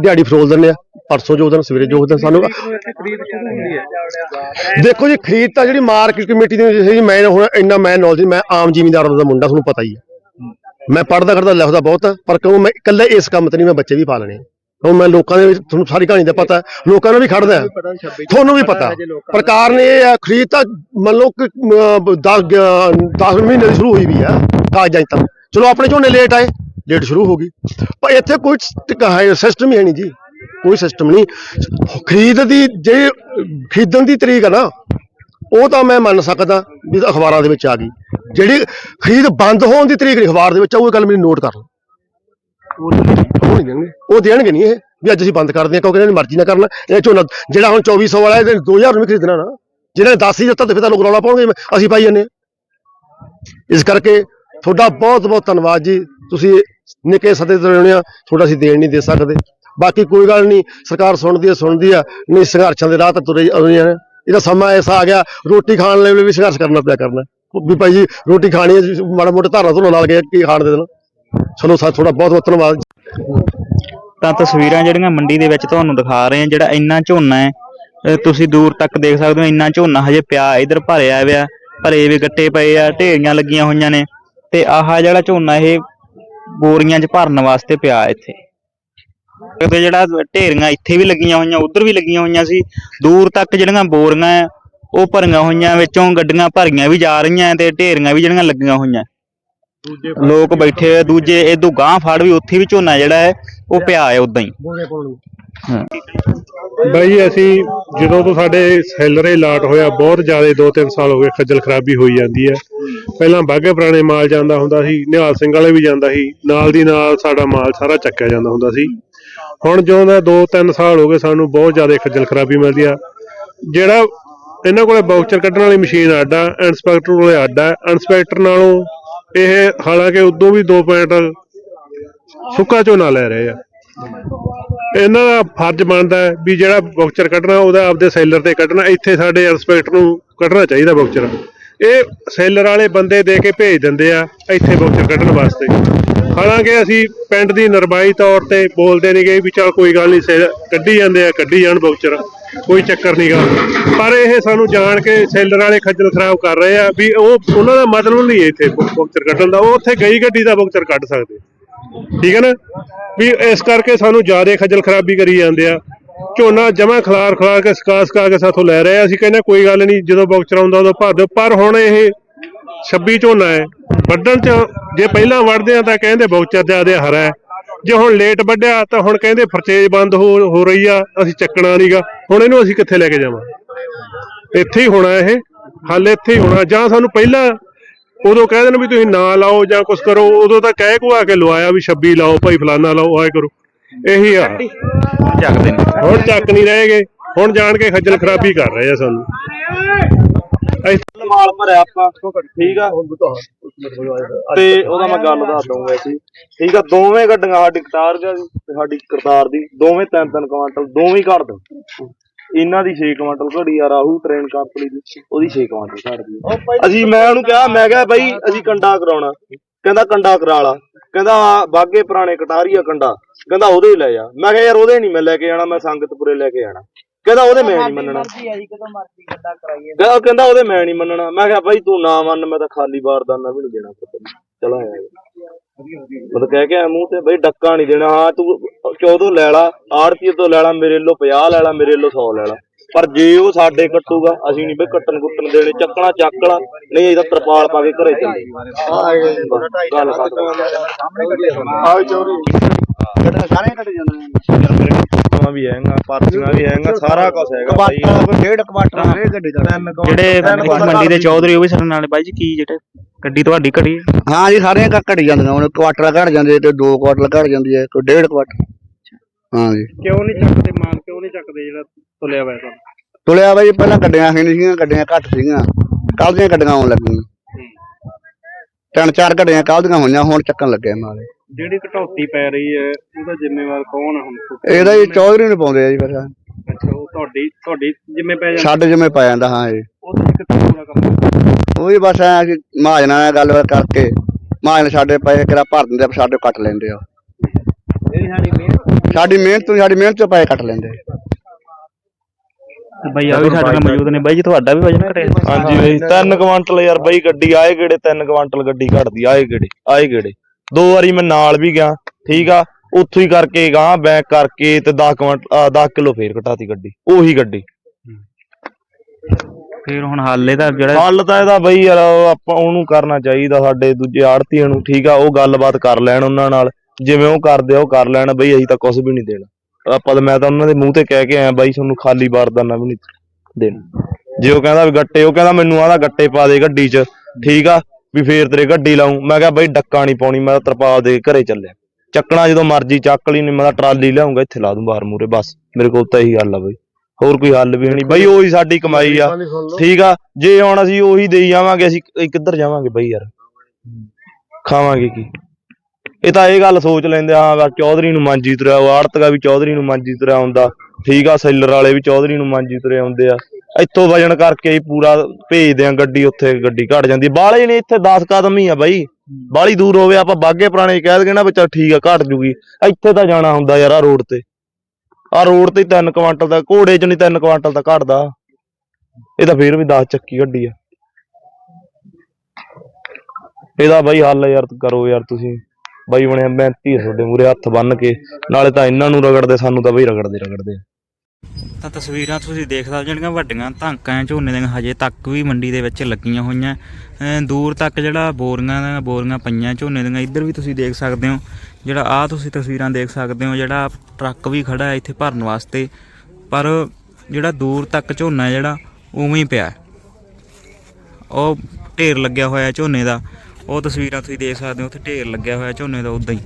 ਦਿਹਾੜੀ ਫਰੋਲ ਦਿੰਦੇ ਆ। ਪਰਸੋਂ ਜੋ ਦਿਨ ਸਵੇਰੇ ਜੋ ਦਿਨ ਸਾਨੂੰ ਦੇਖੋ ਜੀ, ਖਰੀਦ ਤਾਂ ਜਿਹੜੀ ਮਾਰਕੀਟ ਕਮੇਟੀ ਦੀ ਸੀ, ਮੈਂ ਹੁਣ ਇੰਨਾ ਮੈਂ ਨੌਲੇਜ ਮੈਂ ਆਮ ਜ਼ਿਮੀਂਦਾਰ ਦਾ ਮੁੰਡਾ, ਤੁਹਾਨੂੰ ਪਤਾ ਹੀ ਹੈ। ਮੈਂ ਪੜਦਾ ਕਰਦਾ ਲਿਖਦਾ ਬਹੁਤ, ਪਰ ਕਿਉਂ ਮੈਂ ਇਕੱਲੇ ਇਸ ਕੰਮ ਤੇ ਨਹੀਂ, ਮੈਂ ਬੱਚੇ ਵੀ ਪਾਲਣੇ ਹੁਣ ਮੈਂ ਲੋਕਾਂ ਦੇ ਵਿੱਚ, ਤੁਹਾਨੂੰ ਸਾਰੀ ਕਹਾਣੀ ਦਾ ਪਤਾ, ਲੋਕਾਂ ਨੂੰ ਵੀ ਖੜਦਾ ਤੁਹਾਨੂੰ ਵੀ ਪਤਾ। ਪ੍ਰਕਾਰ ਨੇ ਇਹ ਹੈ ਖਰੀਦ ਤਾਂ ਮੰਨ ਲਓ ਕਿ 10 10 ਮਹੀਨੇ ਦੀ ਸ਼ੁਰੂ ਹੋਈ ਵੀ ਆ ਕਾਗਜ਼ਾਂ ਤਾਂ। ਚਲੋ, ਆਪਣੇ ਝੋਨੇ ਲੇਟ ਆਏ ਲੇਟ ਸ਼ੁਰੂ ਹੋ ਗਈ। ਪਰ ਇੱਥੇ ਕੋਈ ਸਿਸਟਮ ਹੀ ਹੈ ਨਹੀਂ ਜੀ। ਕੋਈ ਸਿਸਟਮ ਨਹੀਂ। ਖਰੀਦ ਦੀ ਜੇ ਖਰੀਦਣ ਦੀ ਤਰੀਕ ਹੈ ਨਾ ਉਹ ਤਾਂ ਮੈਂ ਮੰਨ ਸਕਦਾ ਵੀ ਅਖਬਾਰਾਂ ਦੇ ਵਿੱਚ ਆ ਗਈ। ਜਿਹੜੀ ਖਰੀਦ ਬੰਦ ਹੋਣ ਦੀ ਤਰੀਕ ਨਹੀਂ ਅਖਬਾਰ ਦੇ ਵਿੱਚ ਆ ਉਹ ਗੱਲ ਮੈਨੂੰ ਨੋਟ ਕਰ ਲਓ। ਉਹ ਨਹੀਂ ਦੇਣਗੇ ਉਹ ਦੇਣਗੇ ਨਹੀਂ ਇਹ ਵੀ ਅੱਜ ਅਸੀਂ ਬੰਦ ਕਰਦੇ ਹਾਂ ਕਿਉਂਕਿ ਇਹਨਾਂ ਦੀ ਮਰਜ਼ੀ ਨਾਲ ਕਰਨਾ। ਇਹ ਝੋਨਾ ਜਿਹੜਾ ਹੁਣ 2400 ਵਾਲਾ ਇਹਦੇ 2000 ਨੂੰ ਵੀ ਖਰੀਦਣਾ ਨਾ। ਜਿਹਨਾਂ ਨੇ 10 ਹੀ ਦਿੱਤਾ ਤੇ ਫਿਰ ਤਾਂ ਲੋਕ ਰੌਲਾ ਪਾਉਣਗੇ ਅਸੀਂ ਪਾਈ ਜੰਨੇ ਇਸ ਕਰਕੇ ਤੁਹਾਡਾ ਬਹੁਤ ਬਹੁਤ ਧੰਨਵਾਦ ਜੀ। ਤੁਸੀਂ ਨਿੱਕੇ ਸੱਦੇ ਤੇ ਰਹਿਣੇ ਆ ਤੁਹਾਡਾ ਅਸੀਂ ਦੇਣ ਨਹੀਂ ਦੇ ਸਕਦੇ। ਬਾਕੀ ਕੋਈ ਗੱਲ ਨਹੀਂ, ਸਰਕਾਰ ਸੁਣਦੀ ਹੈ, ਸੁਣਦੀ ਆ ਨਹੀਂ ਸੰਘਰਸ਼ਾਂ ਦੇ ਰਾਹ ਤੇ ਤੁਰੇ ਆਉਂਦੇ ਆ ਇਹਦਾ ਸਮਾਂ ਐਸਾ ਆ ਗਿਆ, ਰੋਟੀ ਖਾਣ ਲਈ ਵੀ ਸੰਘਰਸ਼ ਕਰਨਾ ਪਿਆ ਕਰਨਾ। ਵੀ ਭਾਈ ਜੀ, ਰੋਟੀ ਖਾਣੀ ਹੈ ਮਾੜਾ ਮੋਟਾ ਧਾਰਾ ਧੁਰਾ ਨਾਲ ਗਏ ਕੀ ਖਾਣ ਦੇ ਦੇਣਾ। ਚਲੋ ਸਾ, ਤੁਹਾਡਾ ਬਹੁਤ ਬਹੁਤ ਧੰਨਵਾਦ। ਤਾਂ ਤਸਵੀਰਾਂ ਜਿਹੜੀਆਂ ਮੰਡੀ ਦੇ ਵਿੱਚ ਤੁਹਾਨੂੰ ਦਿਖਾ ਰਹੇ ਆ ਜਿਹੜਾ ਇੰਨਾ ਝੋਨਾ ਹੈ ਤੁਸੀਂ ਦੂਰ ਤੱਕ ਦੇਖ ਸਕਦੇ ਹੋ, ਇੰਨਾ ਝੋਨਾ ਹਜੇ ਪਿਆ, ਇਧਰ ਭਰਿਆ ਹੋਇਆ ਭਰੇ ਵੀ ਗੱਟੇ ਪਏ ਆ, ਢੇਰੀਆਂ ਲੱਗੀਆਂ ਹੋਈਆਂ ਨੇ, ਤੇ ਆਹ ਜਿਹੜਾ ਝੋਨਾ ਇਹ ਬੋਰੀਆਂ 'ਚ ਭਰਨ ਵਾਸਤੇ ਪਿਆ ਇੱਥੇ। ਤੇ ਜਿਹੜਾ ਢੇਰੀਆਂ ਇੱਥੇ ਵੀ ਲੱਗੀਆਂ ਹੋਈਆਂ ਉਧਰ ਵੀ ਲੱਗੀਆਂ ਹੋਈਆਂ ਸੀ। ਦੂਰ ਤੱਕ ਜਿਹੜੀਆਂ ਬੋਰੀਆਂ ਹੈ, ਉਹ ਭਰੀਆਂ ਹੋਈਆਂ ਵਿੱਚੋਂ ਗੱਡੀਆਂ ਭਰੀਆਂ ਵੀ ਜਾ ਰਹੀਆਂ ਤੇ ਢੇਰੀਆਂ ਵੀ ਜਿਹੜੀਆਂ ਲੱਗੀਆਂ ਹੋਈਆਂ। ਲੋਕ ਬੈਠੇ ਹੋਏ ਆ, ਦੂਜੇ ਇਦੋਂ ਗਾਂਹ ਫੜ ਵੀ ਉੱਥੇ ਵੀ ਝੋਨਾ ਜਿਹੜਾ ਹੈ ਉਹ ਪਿਆ ਹੈ ਉਦਾਂ ਹੀ। ਬਾਈ ਅਸੀਂ ਜਦੋਂ ਤੋਂ ਸਾਡੇ ਸੈਲਰੇ ਲਾਟ ਹੋਇਆ ਬਹੁਤ ਜ਼ਿਆਦਾ 2-3 ਸਾਲ ਹੋ ਗਏ ਖੱਜਲ ਖਰਾਬੀ ਹੋਈ ਜਾਂਦੀ ਹੈ ਪਹਿਲਾਂ ਬਾਗੇ ਪੁਰਾਣੇ ਮਾਲ ਜਾਂਦਾ ਹੁੰਦਾ ਸੀ ਨਿਹਾਲ ਸਿੰਘ ਵਾਲੇ ਵੀ ਜਾਂਦਾ ਸੀ ਨਾਲ ਦੀ ਨਾਲ ਸਾਡਾ ਮਾਲ ਸਾਰਾ ਚੱਕਿਆ ਜਾਂਦਾ ਹੁੰਦਾ ਸੀ। ਹੁਣ ਜਿਉਂ ਦਾ 2-3 ਸਾਲ ਹੋ ਗਏ ਸਾਨੂੰ ਬਹੁਤ ਜ਼ਿਆਦਾ ਖੱਜਲ ਖਰਾਬੀ ਮਿਲਦੀ ਆ। ਜਿਹੜਾ ਇਹਨਾਂ ਕੋਲੇ ਬਾਊਚਰ ਕੱਢਣ ਵਾਲੀ ਮਸ਼ੀਨ ਅੱਡ ਆ ਇੰਸਪੈਕਟਰ ਕੋਲੇ ਅੱਡ ਆ ਇੰਸਪੈਕਟਰ ਨਾਲੋਂ ਇਹ ਹਾਲਾਂਕਿ ਉਦੋਂ ਵੀ 2 ਪੁਆਇੰਟ ਸੁੱਕਾ ਝੋਨਾ ਲੈ ਰਹੇ ਆ। ਇਹਨਾਂ ਦਾ ਫਰਜ਼ ਬਣਦਾ ਵੀ ਜਿਹੜਾ ਬਾਕਚਰ ਕੱਢਣਾ, ਉਹਦਾ ਆਪਦੇ ਸੈਲਰ ਤੇ ਕੱਢਣਾ, ਇੱਥੇ ਸਾਡੇ ਇੰਸਪੈਕਟਰ ਨੂੰ ਕੱਢਣਾ ਚਾਹੀਦਾ ਬਾਕਚਰ ਇਹ ਸੈਲਰ ਵਾਲੇ ਬੰਦੇ ਦੇ ਕੇ ਭੇਜ ਦਿੰਦੇ ਆ ਇੱਥੇ ਬਾਕਚਰ ਕੱਢਣ ਵਾਸਤੇ। ਹਾਲਾਂਕਿ ਅਸੀਂ ਪਿੰਡ ਦੀ ਨਰਮਾਈ ਤੌਰ ਤੇ ਬੋਲਦੇ ਨਹੀਂ ਗਏ ਵੀ ਚਲ ਕੋਈ ਗੱਲ ਨਹੀਂ ਸੈਲ- ਕੱਢੀ ਜਾਂਦੇ ਆ, ਕੱਢੀ ਜਾਣ ਬਾਕਚਰ ਕੋਈ ਚੱਕਰ ਨਹੀਂਗਾ ਪਰ ਇਹ ਸਾਨੂੰ ਜਾਣ ਕੇ ਸੈਲਰ ਵਾਲੇ ਖੱਜਲ ਖਰਾਬ ਕਰ ਰਹੇ ਆ ਵੀ ਉਹ, ਉਹਨਾਂ ਦਾ ਮਤਲਬ ਨਹੀਂ ਇੱਥੇ ਬਾਕਚਰ ਕੱਢਣ ਦਾ, ਉਹ ਉੱਥੇ ਗਈ ਗੱਡੀ ਦਾ ਬਾਕਚਰ ਕੱਢ ਸਕਦੇ। ਠੀਕ ਹੈ ਨਾ? ਵੀ ਇਸ ਕਰਕੇ ਸਾਨੂੰ ਜ਼ਿਆਦਾ ਖੱਜਲ ਖਰਾਬੀ ਕਰੀ ਜਾਂਦੇ ਆ। ਝੋਨਾ ਜਮਾ ਖਲਾਰ ਖਲਾਰ ਕੇ, ਸਕਾ ਸਕਾ ਕੇ ਸਾਥੋਂ ਲੈ ਰਹੇ ਆ। ਅਸੀਂ ਕਹਿੰਦੇ ਕੋਈ ਗੱਲ ਨਹੀਂ, ਜਦੋਂ ਬੌਕਚਰ ਆਉਂਦਾ ਉਦੋਂ ਭਰ ਦਿਓ। ਪਰ ਹੁਣ ਇਹ 26 ਝੋਨਾ ਹੈ, ਵੱਢਣ ਚ ਜੇ ਪਹਿਲਾਂ ਵੱਢਦੇ ਆ ਤਾਂ ਕਹਿੰਦੇ ਬੌਕਚਰ ਜ਼ਿਆਦਾ ਹਰਾ ਹੈ। ਜੇ ਹੁਣ ਲੇਟ ਵੱਢਿਆ ਤਾਂ ਹੁਣ ਕਹਿੰਦੇ ਫਰਚੇਜ ਬੰਦ ਹੋ ਹੋ ਰਹੀ ਆ, ਅਸੀਂ ਚੱਕਣਾ ਨਹੀਂਗਾ ਹੁਣ ਇਹਨੂੰ ਅਸੀਂ ਕਿੱਥੇ ਲੈ ਕੇ ਜਾਵਾਂ? ਇੱਥੇ ਹੀ ਹੋਣਾ ਇਹ, ਹੱਲ ਇੱਥੇ ਹੀ ਹੋਣਾ। ਜਾਂ ਸਾਨੂੰ ਪਹਿਲਾਂ ਉਦੋਂ ਕਹਿ ਦੇਣ ਵੀ ਤੁਸੀਂ ਨਾ ਲਾਓ ਜਾਂ ਕੁਝ ਕਰੋ, ਉਦੋਂ ਤਾਂ ਕਹਿ ਕੋ ਆ ਕੇ ਲਵਾਇਆ ਵੀ 26 ਲਾਓ, ਭਾਈ ਫਲਾਨਾ ਲਾਓ, ਆਏ ਕਰੋ। ਇਹੀ ਆ। ਚੱਕਦੇ ਨੇ। ਹੁਣ ਚੱਕ ਨਹੀਂ ਰਹੇਗੇ। ਹੁਣ ਜਾਣ ਕੇ ਖੱਜਲ ਖਰਾਬੀ ਕਰ ਰਹੇ ਆ ਸਾਨੂੰ। ਮਾਲ ਭਰਿਆ ਆਪਾਂ। ਠੀਕ ਆ। ਤੇ ਉਹਦਾ ਮੈਂ ਗੱਲ ਦੱਸ ਦਊਂਗਾ ਸੀ ਠੀਕ ਆ ਦੋਵੇਂ ਗੱਡੀਆਂ ਸਾਡੀ ਕਤਾਰ ਦੀ ਤੇ ਸਾਡੀ ਕਰਤਾਰ ਦੀ। ਦੋਵੇਂ ਤਿੰਨ ਤਿੰਨ ਕੁਆਂਟਲ ਦੋਵੇਂ ਹੀ ਘੜ ਦੋ। ਇਹਨਾਂ ਦੀ 6 ਕੁਆਂਟਲ ਘੜੀ ਆ ਰਾਹੂ ਟ੍ਰੇਨ ਕੰਪਨੀ ਦੀ। ਉਹਦੀ 6 ਕੁਆਂਟਲ ਘੜਦੀ ਅਸੀਂ ਮੈਂ ਉਹਨੂੰ ਕਿਹਾ ਮੈਂ ਕਿਹਾ ਬਈ ਅਸੀਂ ਕੰਡਾ ਕਰਾਉਣਾ। ਕਹਿੰਦਾ ਕੰਡਾ ਕਰਾ ਲਾ। ਕਹਿੰਦਾ ਬਾਗੇ ਪੁਰਾਣੇ ਕਟਾਰੀਆ ਕੰਡਾ। ਕਹਿੰਦਾ ਉਹਦੇ ਹੀ ਲੈ ਜਾ। ਮੈਂ ਕਿਹਾ ਯਾਰ ਉਹਦੇ ਨਹੀਂ ਮੈਂ ਲੈ ਕੇ ਜਾਣਾ ਮੈਂ ਸੰਗਤਪੁਰੇ ਲੈ ਕੇ ਜਾਣਾ ਕਹਿੰਦਾ ਉਹਦੇ ਮੈਂ ਨਹੀਂ ਮੰਨਣਾ। ਕਹਿੰਦਾ ਕਹਿੰਦਾ ਉਹਦੇ ਮੈਂ ਨਹੀਂ ਮੰਨਣਾ। ਮੈਂ ਕਿਹਾ ਬਾਈ ਤੂੰ ਨਾ ਮੰਨ ਮੈਂ ਤਾਂ ਖਾਲੀ ਬਾਰਦਾਨਾ ਵੀ ਨਹੀਂ ਦੇਣਾ ਪੁੱਤ ਚਲਾ ਆਇਆ। ਮਤਲਬ ਕਹਿ ਕੇ ਮੂੰਹ ਤੇ ਬਈ ਡੱਕਾ ਨਹੀਂ ਦੇਣਾ। ਹਾਂ ਤੂੰ 14 ਲੈ ਲਾ ਆੜਤੀ ਤੋਂ ਲੈ ਲਾ ਮੇਰੇ ਵੱਲੋਂ 50 ਲੈ ਲਾ ਮੇਰੇ ਵੱਲੋਂ 100 ਲੈ ਲਾ ਪਰ ਜੇ ਉਹ ਸਾਡੇ ਕੱਟੂਗਾ ਅਸੀਂ ਨਹੀਂ ਬਈ ਕੱਟਣ ਕੁੱਟਣ ਦੇਣੇ ਚੱਕਣਾ ਚੱਕ ਲਾ ਨਹੀਂ ਇਹ ਤਾਂ ਤਰਪਾਲ ਪਾ ਕੇ ਘਰੇ ਚੱਲੇ ਗੱਲ ਖਤਮ। ਵੀ ਹੈਗਾ ਪਰਚੀਆਂ ਵੀ ਹੈਗਾ ਸਾਰਾ ਕੁਝ ਹੈਗਾ ਬਾਈ। ਡੇਢ ਕੁਆਟਰ ਇਹ ਗੱਡੀ ਦਾ ਜਿਹੜੇ ਮੰਡੀ ਦੇ ਚੌਧਰੀ ਉਹ ਵੀ ਸਾਡੇ ਨਾਲ ਬਾਈ ਜੀ ਕੀ ਜਿਹੜੇ ਗੱਡੀ ਤੁਹਾਡੀ ਘੜੀ ਹੈ? ਜੀ ਸਾਰੀਆਂ ਕ- ਘੜੀ ਜਾਂਦੀਆਂ ਹੁਣ ਕੁਆਟਰ ਘੜ ਜਾਂਦੇ ਤੇ ਦੋ ਕੁਆਟਰ ਘੜ ਜਾਂਦੀ ਹੈ ਕੋਈ ਡੇਢ ਕੁਆਟਰ ਹਾਂ ਜੀ ਕਿਉਂ ਨਹੀਂ ਚੱਕਦੇ ਮਾਲ? ਕਿਉਂ ਨਹੀਂ ਚੱਕਦੇ ਜਿਹੜਾ ਤੁਲਿਆ ਹੋਇਆ ਤੁਹਾਨੂੰ ਤੁਲਿਆ ਬਾਈ ਪਹਿਲਾਂ ਗੱਡੀਆਂ ਹੈ ਨਹੀਂ ਸੀਗੀਆਂ ਗੱਡੀਆਂ ਘੱਟ ਸੀਗੀਆਂ। ਕੱਲ ਦੀਆਂ ਗੱਡੀਆਂ ਆਉਣ ਲੱਗੀਆਂ। ਤਿੰਨ ਚਾਰ ਗੱਡੀਆਂ ਕੱਲ ਦੀਆਂ ਹੋਈਆਂ ਹੁਣ ਚੱਕਣ ਲੱਗੇ ਮਾਲੇ। ਜਿਹੜੀ ਘਟੌਤੀ ਪੈ ਰਹੀ ਹੈ ਉਹਦਾ ਜ਼ਿੰਮੇਵਾਰ ਕੌਣ ਹੈ ਹੁਣ? ਇਹਦਾ ਜੀ ਚੌਧਰੀ ਨੂੰ ਪਾਉਂਦੇ ਆ ਜੀ ਫਿਰ। ਅੱਛਾ ਉਹ ਤੁਹਾਡੀ ਤੁਹਾਡੀ ਜਿੰਮੇ ਪੈ ਜਾਂਦਾ? ਸਾਡੇ ਜਿਵੇਂ ਪੈ ਜਾਂਦਾ ਹਾਂ ਜੀ। ਉਹ ਤੁਸੀਂ ਕਿੱਥੇ ਪੂਰਾ ਕਰਨਾ ਉਹ ਵੀ ਬਸ ਐ ਅਸੀਂ ਮਹਾਜਨਾਂ ਨਾਲ ਗੱਲਬਾਤ ਕਰਕੇ ਮਹਾਜਨ ਸਾਡੇ ਪੈਸੇ ਕਿਹੜਾ ਭਰ ਦਿੰਦੇ ਆ ਸਾਡੇ ਕੱਟ ਲੈਂਦੇ ਆ। ਸਾਡੀ ਮਿਹਨਤ ਤੋਂ ਸਾਡੀ ਮਿਹਨਤ ਚੋਂ ਪੈਸੇ ਕੱਟ ਲੈਂਦੇ। ਤੇ ਬਾਈ ਆ ਵੀ ਸਾਡੇ ਨਾਲ ਮੌਜੂਦ ਨੇ। ਬਾਈ ਜੀ ਤੁਹਾਡਾ ਵੀ ਵਜਨ ਘਟਿਆ। ਹਾਂਜੀ ਬਈ 3 ਕੁਆਂਟਲ ਯਾਰ ਬਈ ਗੱਡੀ ਆਏ ਗੇੜੇ 3 ਕੁਆਂਟਲ ਗੱਡੀ ਘੜਦੀ ਆਏ ਗੇੜੇ ਆਏ ਗੇੜੇ। ਦੋ ਵਾਰੀ ਮੈਂ ਨਾਲ ਵੀ ਗਿਆ ਠੀਕ ਆ? ਉੱਥੋਂ ਹੀ ਕਰਕੇ ਗਾਂ ਬੈਕ ਕਰਕੇ ਤੇ 10 ਕੁਆਂਟਲ 10 ਕਿਲੋ ਫੇਰ ਘਟਾਤੀ ਗੱਡੀ ਉਹੀ ਗੱਡੀ। ਫਿਰ ਹੁਣ ਹੱਲ ਇਹਦਾ ਜਿਹੜਾ ਹੱਲ ਤਾਂ ਇਹਦਾ ਬਈ ਯਾਰ ਆਪਾਂ ਉਹਨੂੰ ਕਰਨਾ ਚਾਹੀਦਾ ਸਾਡੇ ਦੂਜੇ ਆੜਤੀਆਂ ਨੂੰ ਠੀਕ ਆ? ਉਹ ਗੱਲਬਾਤ ਕਰ ਲੈਣ ਉਹਨਾਂ ਨਾਲ। ਜਿਵੇਂ ਉਹ ਕਰਦੇ ਆ, ਉਹ ਕਰ ਲੈਣ ਬਈ ਅਸੀਂ ਤਾਂ ਕੁਝ ਵੀ ਨਹੀਂ ਦੇਣਾ। ਆਪਾਂ ਤਾਂ, ਮੈਂ ਤਾਂ ਉਹਨਾਂ ਦੇ ਮੂੰਹ ਤੇ ਕਹਿ ਕੇ ਆਇਆ, ਬਾਈ ਤੁਹਾਨੂੰ ਖਾਲੀ ਬਾਰਦਾਨਾ ਵੀ ਨਹੀਂ ਦੇਣਾ। ਜੇ ਉਹ ਕਹਿੰਦਾ ਵੀ ਗੱਟੇ, ਉਹ ਕਹਿੰਦਾ ਮੈਨੂੰ ਆਦਾ ਗੱਟੇ ਪਾ ਦੇ ਗੱਡੀ 'ਚ, ਠੀਕ ਆ, ਵੀ ਫੇਰ ਤੇਰੇ ਗੱਡੀ ਲਾਉਂ ਮੈਂ ਕਿਹਾ ਬਾਈ ਡੱਕਾ ਨਹੀਂ ਪਾਉਣੀ, ਮੈਂ ਤਾਂ ਤਰਪਾਲ ਦੇ ਕੇ ਘਰੇ ਚੱਲਿਆ। ਚੱਕਣਾ ਜਦੋਂ ਮਰਜ਼ੀ ਚੱਕ ਲਈ, ਨਹੀਂ ਮੈਂ ਤਾਂ ਟਰਾਲੀ ਲਿਆਉਂਗਾ, ਇੱਥੇ ਲਾ ਦੂੰ ਬਾਹਰ ਮੂਰੇ ਬਸ। ਮੇਰੇ ਕੋਲ ਤਾਂ ਇਹੀ ਹੱਲ ਆ ਬਈ। ਹੋਰ ਕੋਈ ਹੱਲ ਵੀ ਨਹੀਂ। ਬਈ ਉਹੀ ਸਾਡੀ ਕਮਾਈ ਆ, ਠੀਕ ਆ, ਜੇ ਹੁਣ ਅਸੀਂ ਉਹੀ ਦੇਈ ਜਾਵਾਂਗੇ, ਅਸੀਂ ਕਿੱਧਰ ਜਾਵਾਂਗੇ ਬਈ ਯਾਰ? ਖਾਵਾਂਗੇ ਕੀ? ਇਹ ਤਾਂ ਇਹ ਗੱਲ ਸੋਚ ਲੈਂਦੇ ਆ, ਹਾਂ ਚੌਧਰੀ ਨੂੰ ਮਾਂਜੀ ਤੁਰਿਆ ਉਹ ਆੜਤਗਾ ਵੀ ਚੌਧਰੀ ਨੂੰ ਮਾਂਜੀ ਤੁਰਿਆ ਆਉਂਦਾ ਠੀਕ ਆ ਸੈਲਰ ਵਾਲੇ ਵੀ ਚੌਧਰੀ ਨੂੰ ਮਾਂਜੀ ਤੁਰੇ ਆਉਂਦੇ ਆ। ਇੱਥੋਂ ਵਜਨ ਕਰਕੇ ਹੀ ਪੂਰਾ ਭੇਜਦੇ ਆ ਗੱਡੀ ਉੱਥੇ ਗੱਡੀ ਘਟ ਜਾਂਦੀ। ਬਾਲੇ ਨੇ ਇੱਥੇ 10 ਕਦਮ ਹੀ ਆ ਬਾਈ। ਬਾਲੀ ਦੂਰ ਹੋਵੇ ਆਪਾਂ ਬਾਗੇ ਪੁਰਾਣੇ ਕਹਿ ਦਗੇ ਨਾ ਵੀ ਚੱਲ ਠੀਕ ਆ ਘਟ ਜੂਗੀ। ਇੱਥੇ ਤਾਂ ਜਾਣਾ ਹੁੰਦਾ ਯਾਰ ਆ ਰੋਡ ਤੇ। ਆ ਰੋਡ ਤੇ 3 ਕੁਆਂਟਲ ਦਾ ਘੋੜੇ ਚ ਨਹੀਂ 3 ਕੁਆਂਟਲ ਦਾ ਘਟਦਾ। ਇਹ ਤਾਂ ਫੇਰ ਵੀ 10 ਚੱਕੀ ਗੱਡੀ ਆ। ਇਹਦਾ ਬਾਈ ਹੱਲ ਯਾਰ ਕਰੋ ਯਾਰ ਤੁਸੀਂ। ਬਾਈ ਬਣਿਆ ਮਿਹਨਤੀ ਆ ਤੁਹਾਡੇ ਮੂਰੇ ਹੱਥ ਬੰਨ ਕੇ, ਨਾਲੇ ਤਾਂ ਇਹਨਾਂ ਨੂੰ ਰਗੜਦੇ, ਸਾਨੂੰ ਤਾਂ ਬਈ ਰਗੜਦੇ ਰਗੜਦੇ ਆ। ਤਾਂ ਤਸਵੀਰਾਂ ਤੁਸੀਂ ਦੇਖ ਸਕਦੇ ਹੋ ਜਿਹੜੀਆਂ ਵੱਡੀਆਂ ਧਾਂਕਾਂ ਝੋਨੇ ਦੀਆਂ, ਹਜੇ ਤੱਕ ਵੀ ਮੰਡੀ ਦੇ ਵਿੱਚ ਲੱਗੀਆਂ ਹੋਈਆਂ ਅਮ ਦੂਰ ਤੱਕ ਜਿਹੜਾ ਬੋਰੀਆਂ ਦੀਆਂ ਬੋਰੀਆਂ ਪਈਆਂ ਝੋਨੇ ਦੀਆਂ, ਇੱਧਰ ਵੀ ਤੁਸੀਂ ਦੇਖ ਸਕਦੇ ਹੋ ਜਿਹੜਾ ਆ ਤੁਸੀਂ ਤਸਵੀਰਾਂ ਦੇਖ ਸਕਦੇ ਹੋ, ਜਿਹੜਾ ਟਰੱਕ ਵੀ ਖੜਾ ਹੈ ਇੱਥੇ ਭਰਨ ਵਾਸਤੇ ਪਰ ਜਿਹੜਾ ਦੂਰ ਤੱਕ ਝੋਨਾ ਜਿਹੜਾ, ਉਵੇਂ ਹੀ ਪਿਆ ਹੈ। ਉਹ ਢੇਰ ਲੱਗਿਆ ਹੋਇਆ ਝੋਨੇ ਦਾ ਉਹ ਤਸਵੀਰਾਂ ਤੁਸੀਂ ਦੇਖ ਸਕਦੇ ਹੋ ਉੱਥੇ ਢੇਰ ਲੱਗਿਆ ਹੋਇਆ ਝੋਨੇ ਦਾ ਉਦਾਂ ਹੀ।